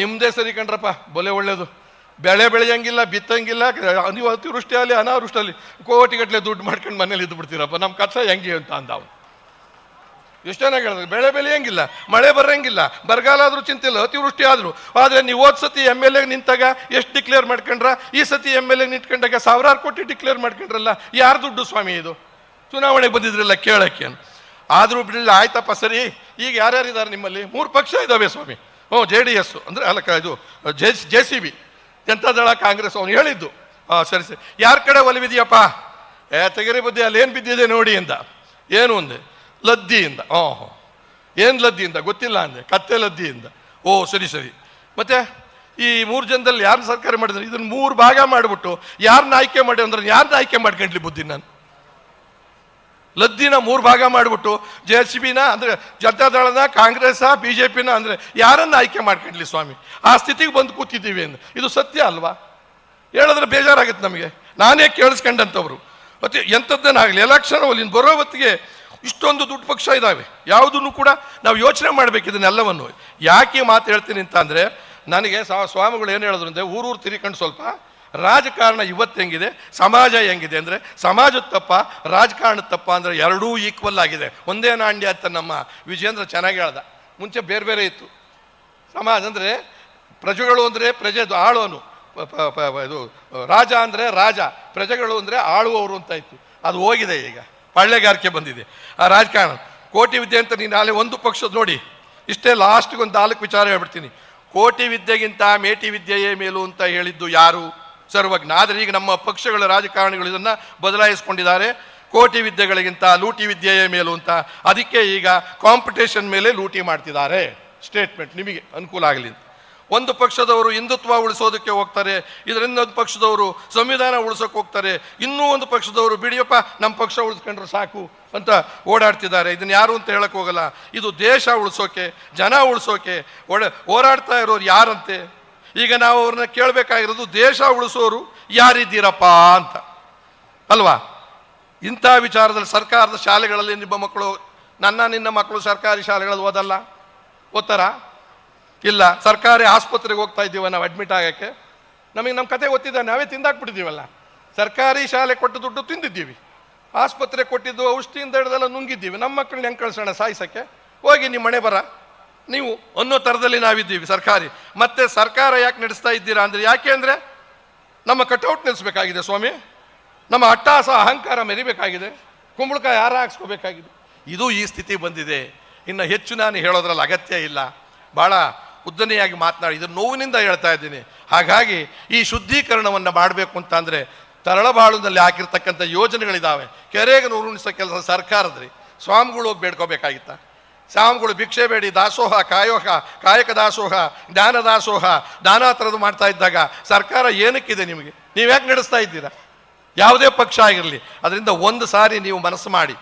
ನಿಮ್ಮದೇ ಸರಿ ಕಣ್ರಪ್ಪ. ಬೊಲೆ ಒಳ್ಳೇದು. ಬೆಳೆ ಬೆಳೆಯಂಗಿಲ್ಲ, ಬಿತ್ತಂಗಿಲ್ಲ ನೀವು ಅತಿವೃಷ್ಟಿ ಆಗಲಿ ಅನಾವೃಷ್ಟಿ ಆಗಲಿ ಕೋಟಿಗಟ್ಟಲೆ ದುಡ್ಡು ಮಾಡ್ಕೊಂಡು ಮನೇಲಿ ಇದ್ದು ಬಿಡ್ತೀರಪ್ಪ ನಮ್ಮ ಕಸ ಹೆಂಗೆ ಅಂತ ಅಂದ ಅವನು. ಎಷ್ಟು ಜನ ಹೇಳಿದ್ರು. ಬೆಳೆ ಬೆಳೆಯಂಗಿಲ್ಲ, ಮಳೆ ಬರೋಂಗಿಲ್ಲ ಬರಗಾಲ ಆದರೂ ಚಿಂತೆ ಇಲ್ಲ, ಅತಿವೃಷ್ಟಿ ಆದರೂ. ಆದರೆ ನೀವು ಹೋದ ಸತಿ ಎಂ ಎಲ್ ಎಗೆ ನಿಂತಾಗ ಎಷ್ಟು ಡಿಕ್ಲೇರ್ ಮಾಡ್ಕೊಂಡ್ರ? ಈ ಸತಿ ಎಂ ಎಲ್ ಎಗೆ ನಿಂತ್ಕೊಂಡಾಗ ಸಾವಿರಾರು ಕೋಟಿ ಡಿಕ್ಲೇರ್ ಮಾಡ್ಕೊಂಡ್ರಲ್ಲ, ಯಾರು ದುಡ್ಡು ಸ್ವಾಮಿ ಇದು? ಚುನಾವಣೆಗೆ ಬಂದಿದ್ರಲ್ಲ ಕೇಳಕ್ಕೆ. ಆದರೂ ಬಿಡಲಿಲ್ಲ, ಆಯ್ತಪ್ಪ, ಸರಿ. ಈಗ ಯಾರ್ಯಾರಿದ್ದಾರೆ ನಿಮ್ಮಲ್ಲಿ? ಮೂರು ಪಕ್ಷ ಇದ್ದಾವೆ ಸ್ವಾಮಿ. ಹ್ಞೂ ಜೆ ಡಿ ಎಸ್. ಅಂದರೆ, ಅಲ್ಲ ಇದು, J J C B. Janata Dal Congress ಅವನು ಹೇಳಿದ್ದು. ಹಾಂ ಸರಿ ಸರಿ. ಯಾರ ಕಡೆ ಒಲಿವಿದೆಯಪ್ಪ ಏ, ತೆಗೆರಿ ಬುದ್ಧಿ, ಅಲ್ಲಿ ಏನು ಬಿದ್ದಿದೆ ನೋಡಿ ಅಂದ ಏನು ಅಂದೆ? ಲದ್ದಿಯಿಂದ. ಓಹೋ. ಏನು ಲದ್ದಿಯಿಂದ? ಗೊತ್ತಿಲ್ಲ ಅಂದೆ. ಕತ್ತೆ ಲದ್ದಿಯಿಂದ. ಓ, ಸರಿ ಸರಿ. ಮತ್ತೆ, ಈ ಮೂರು ಜನದಲ್ಲಿ ಯಾರು ಸರ್ಕಾರ ಮಾಡಿದ್ರೆ? ಇದನ್ನ ಮೂರು ಭಾಗ ಮಾಡಿಬಿಟ್ಟು ಯಾರನ್ನ ಆಯ್ಕೆ ಮಾಡಿ ಅಂದ್ರೆ ಯಾರನ್ನ ಆಯ್ಕೆ ಮಾಡ್ಕೊಂಡ್ಲಿ ಬುದ್ಧಿ, ನಾನು? ಲದ್ದಿನ ಮೂರು ಭಾಗ ಮಾಡಿಬಿಟ್ಟು, ಜೆ ಸಿ ಬಿನ ಅಂದರೆ ಜನತಾದಳನ ಕಾಂಗ್ರೆಸ್ ಬಿ ಜೆ ಪಿನ ಅಂದರೆ ಯಾರನ್ನು ಆಯ್ಕೆ ಮಾಡ್ಕೊಂಡ್ಲಿ ಸ್ವಾಮಿ? ಆ ಸ್ಥಿತಿಗೆ ಬಂದು ಕೂತಿದ್ದೀವಿ ಅಂತ. ಇದು ಸತ್ಯ ಅಲ್ವಾ? ಹೇಳಿದ್ರೆ ಬೇಜಾರಾಗುತ್ತೆ ನಮಗೆ. ನಾನೇ ಕೇಳಿಸ್ಕೊಂಡಂಥವ್ರು. ಮತ್ತು ಎಂಥದ್ದೇನಾಗಲಿ ಎಲೆಕ್ಷನ್ ಅಲ್ಲಿ ಬರೋ ಹೊತ್ತಿಗೆ ಇಷ್ಟೊಂದು ದುಡ್ಡು ಪಕ್ಷ ಇದ್ದಾವೆ ಯಾವುದನ್ನು ಕೂಡ ನಾವು ಯೋಚನೆ ಮಾಡಬೇಕು ಇದನ್ನೆಲ್ಲವನ್ನು. ಯಾಕೆ ಮಾತು ಹೇಳ್ತೀನಿ ಅಂತ ಅಂದರೆ, ನನಗೆ ಸ್ವಾಮಿಗಳು ಏನು ಹೇಳಿದ್ರು ಅಂದರೆ, ಊರೂರು ತಿರ್ಕೊಂಡು ಸ್ವಲ್ಪ ರಾಜಕಾರಣ ಇವತ್ತು ಹೆಂಗಿದೆ? ಸಮಾಜ ಹೆಂಗಿದೆ ಅಂದರೆ ಸಮಾಜ ತಪ್ಪ ರಾಜಕಾರಣ ತಪ್ಪ ಅಂದರೆ ಎರಡೂ ಈಕ್ವಲ್ ಆಗಿದೆ. ಒಂದೇ ನಾಣ್ಯ ಅಂತ ನಮ್ಮ ವಿಜೇಂದ್ರ ಚೆನ್ನಾಗಿ ಹೇಳ್ದ. ಮುಂಚೆ ಬೇರೆ ಬೇರೆ ಇತ್ತು. ಸಮಾಜ ಅಂದರೆ ಪ್ರಜೆಗಳು ಅಂದರೆ ಪ್ರಜೆ ಆಳೋನು ಇದು ರಾಜ ಅಂದರೆ ರಾಜ, ಪ್ರಜೆಗಳು ಅಂದರೆ ಆಳುವವರು ಅಂತ ಇತ್ತು. ಅದು ಹೋಗಿದೆ ಈಗ. ಪಳ್ಳೆಗಾರಿಕೆ ಬಂದಿದೆ. ಆ ರಾಜಕಾರಣ. ಕೋಟಿ ವಿದ್ಯೆ ಅಂತ ನೀನು ನಾಳೆ ಒಂದು ಪಕ್ಷದ ನೋಡಿ. ಇಷ್ಟೇ ಲಾಸ್ಟ್ಗೆ ಒಂದು ನಾಲ್ಕು ವಿಚಾರ ಹೇಳ್ಬಿಡ್ತೀನಿ. ಕೋಟಿ ವಿದ್ಯೆಗಿಂತ ಮೇಟಿ ವಿದ್ಯೆಯೇ ಮೇಲು ಅಂತ ಹೇಳಿದ್ದು ಯಾರು? ಸರ್ವಜ್ಞ ಆದರೆ ಈಗ ನಮ್ಮ ಪಕ್ಷಗಳ ರಾಜಕಾರಣಿಗಳು ಇದನ್ನು ಬದಲಾಯಿಸ್ಕೊಂಡಿದ್ದಾರೆ. ಕೋಟಿ ವಿದ್ಯೆಗಳಿಗಿಂತ ಲೂಟಿ ವಿದ್ಯೆಯೇ ಮೇಲೂ ಅಂತ. ಅದಕ್ಕೆ ಈಗ ಕಾಂಪಿಟೇಷನ್ ಮೇಲೆ ಲೂಟಿ ಮಾಡ್ತಿದ್ದಾರೆ. ಸ್ಟೇಟ್ಮೆಂಟ್ ನಿಮಗೆ ಅನುಕೂಲ ಆಗಲಿ ಒಂದು ಪಕ್ಷದವರು ಹಿಂದುತ್ವ ಉಳಿಸೋದಕ್ಕೆ ಹೋಗ್ತಾರೆ, ಇದರಿಂದ ಒಂದು ಪಕ್ಷದವರು ಸಂವಿಧಾನ ಉಳಿಸೋಕೆ ಹೋಗ್ತಾರೆ, ಇನ್ನೂ ಒಂದು ಪಕ್ಷದವರು ಬಿಡಿಯಪ್ಪ, ನಮ್ಮ ಪಕ್ಷ ಉಳಿಸ್ಕೊಂಡ್ರೆ ಸಾಕು ಅಂತ ಓಡಾಡ್ತಿದ್ದಾರೆ. ಇದನ್ನ ಯಾರು ಅಂತ ಹೇಳೋಕ್ಕೋಗಲ್ಲ ಇದು ದೇಶ ಉಳಿಸೋಕೆ, ಜನ ಉಳಿಸೋಕೆ ಓಡ ಹೋರಾಡ್ತಾ ಇರೋರು ಯಾರಂತೆ? ಈಗ ನಾವು ಅವ್ರನ್ನ ಕೇಳಬೇಕಾಗಿರೋದು ದೇಶ ಉಳಿಸೋರು ಯಾರಿದ್ದೀರಪ್ಪ ಅಂತ. ಅಲ್ವಾ? ಇಂಥ ವಿಚಾರದಲ್ಲಿ ಸರ್ಕಾರದ ಶಾಲೆಗಳಲ್ಲಿ ನಿಮ್ಮ ಮಕ್ಕಳು, ನನ್ನ ನಿನ್ನ ಮಕ್ಕಳು ಸರ್ಕಾರಿ ಶಾಲೆಗಳಲ್ಲಿ ಓದಲ್ಲ? ಓದ್ತಾರ? ಇಲ್ಲ, ಸರ್ಕಾರಿ ಆಸ್ಪತ್ರೆಗೆ ಹೋಗ್ತಾ ಇದ್ದೀವ ನಾವು ಅಡ್ಮಿಟ್ ಆಗೋಕ್ಕೆ? ನಮಗೆ ನಮ್ಮ ಕತೆ ಗೊತ್ತಿದ್ದ ನಾವೇ ತಿಂದಾಕ್ಬಿಟ್ಟಿದ್ದೀವಲ್ಲ. ಸರ್ಕಾರಿ ಶಾಲೆ ಕೊಟ್ಟು ದುಡ್ಡು ತಿಂದಿದ್ದೀವಿ. ಆಸ್ಪತ್ರೆ ಕೊಟ್ಟಿದ್ದು ಔಷಧಿಯಿಂದ ಹಿಡ್ದೆಲ್ಲ ನುಂಗಿದ್ದೀವಿ. ನಮ್ಮ ಮಕ್ಕಳನ್ನ ಹೆಂಗೆ ಕಳ್ಸೋಣ ಸಾಯಿಸೋಕ್ಕೆ? ಹೋಗಿ ನಿಮ್ಮ ಮನೆ ಬರ. ನೀವು ಅನ್ನೋ ಥರದಲ್ಲಿ ನಾವಿದ್ದೀವಿ ಸರ್ಕಾರಿ. ಮತ್ತೆ ಸರ್ಕಾರ ಯಾಕೆ ನಡೆಸ್ತಾ ಇದ್ದೀರಾ ಅಂದರೆ ಯಾಕೆ ಅಂದರೆ ನಮ್ಮ ಕಟೌಟ್ ನಿಲ್ಲಿಸ್ಬೇಕಾಗಿದೆ ಸ್ವಾಮಿ. ನಮ್ಮ ಅಟ್ಟಾಸ ಅಹಂಕಾರ ಮೆರಿಬೇಕಾಗಿದೆ. ಕುಂಬಳಕಾಯಿ ಹಾರ ಹಾಕ್ಸ್ಕೋಬೇಕಾಗಿದೆ. ಇದು ಈ ಸ್ಥಿತಿ ಬಂದಿದೆ. ಇನ್ನು ಹೆಚ್ಚು ನಾನು ಹೇಳೋದ್ರಲ್ಲಿ ಅಗತ್ಯ ಇಲ್ಲ. ಭಾಳ ಉದ್ದನೆಯಾಗಿ ಮಾತನಾಡಿ ಇದು ನೋವಿನಿಂದ ಹೇಳ್ತಾ ಇದ್ದೀನಿ. ಹಾಗಾಗಿ ಈ ಶುದ್ಧೀಕರಣವನ್ನು ಮಾಡಬೇಕು ಅಂತ ಅಂದರೆ ತರಳಬಾಳುನಲ್ಲಿ ಹಾಕಿರ್ತಕ್ಕಂಥ ಯೋಜನೆಗಳಿದ್ದಾವೆ ಕೆರೆಗೆ ನೂರುಣಿಸೋ ಕೆಲಸ ಸರ್ಕಾರದ್ರಿ. ಸ್ವಾಮಿಗಳು ಹೋಗಿ ಬೇಡ್ಕೋಬೇಕಾಗಿತ್ತ? ಸ್ವಾಮಿಗಳು ಭಿಕ್ಷೆ ಬೇಡಿ, ದಾಸೋಹ, ಕಾಯೋಹ, ಕಾಯಕ ದಾಸೋಹ, ಜ್ಞಾನ ದಾಸೋಹ, ದಾನ ಮಾಡ್ತಾ ಇದ್ದಾಗ ಸರ್ಕಾರ ಏನಕ್ಕಿದೆ ನಿಮಗೆ? ನೀವು ಯಾಕೆ ನಡೆಸ್ತಾ ಇದ್ದೀರಾ? ಯಾವುದೇ ಪಕ್ಷ ಆಗಿರಲಿ, ಅದರಿಂದ ಒಂದು ಸಾರಿ ನೀವು ಮನಸ್ಸು ಮಾಡಿ.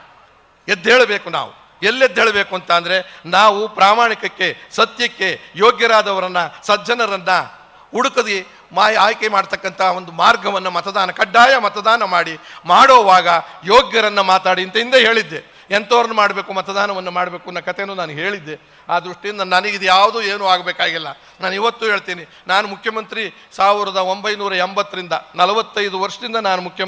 ಎದ್ದೇಳಬೇಕು ನಾವು. ಎಲ್ಲೆದ್ದೇಳಬೇಕು ಅಂತ ಅಂದರೆ ನಾವು ಪ್ರಾಮಾಣಿಕಕ್ಕೆ, ಸತ್ಯಕ್ಕೆ ಯೋಗ್ಯರಾದವರನ್ನು, ಸಜ್ಜನರನ್ನು ಹುಡುಕದಿ, ಮಾಯ ಆಯ್ಕೆ ಮಾಡ್ತಕ್ಕಂಥ ಒಂದು ಮಾರ್ಗವನ್ನು ಮತದಾನ, ಕಡ್ಡಾಯ ಮತದಾನ ಮಾಡಿ ಮಾಡೋವಾಗ ಯೋಗ್ಯರನ್ನು ಮಾತಾಡಿ ಅಂತ ಹಿಂದೆ ಹೇಳಿದ್ದೆ. ಎಂಥವ್ರನ್ನ ಮಾಡಬೇಕು, ಮತದಾನವನ್ನು ಮಾಡಬೇಕು ಅನ್ನೋ ಕಥೆನೂ ನಾನು ಹೇಳಿದ್ದೆ. ಆ ದೃಷ್ಟಿಯಿಂದ ನನಗಿದು ಯಾವುದೂ ಏನೂ ಆಗಬೇಕಾಗಿಲ್ಲ. ನಾನು ಇವತ್ತು ಹೇಳ್ತೀನಿ, ನಾನು ಮುಖ್ಯಮಂತ್ರಿ ಸಾವಿರದ ಒಂಬೈನೂರ ಎಂಬತ್ತರಿಂದ ನಲವತ್ತೈದು ವರ್ಷದಿಂದ ನಾನು ಮುಖ್ಯ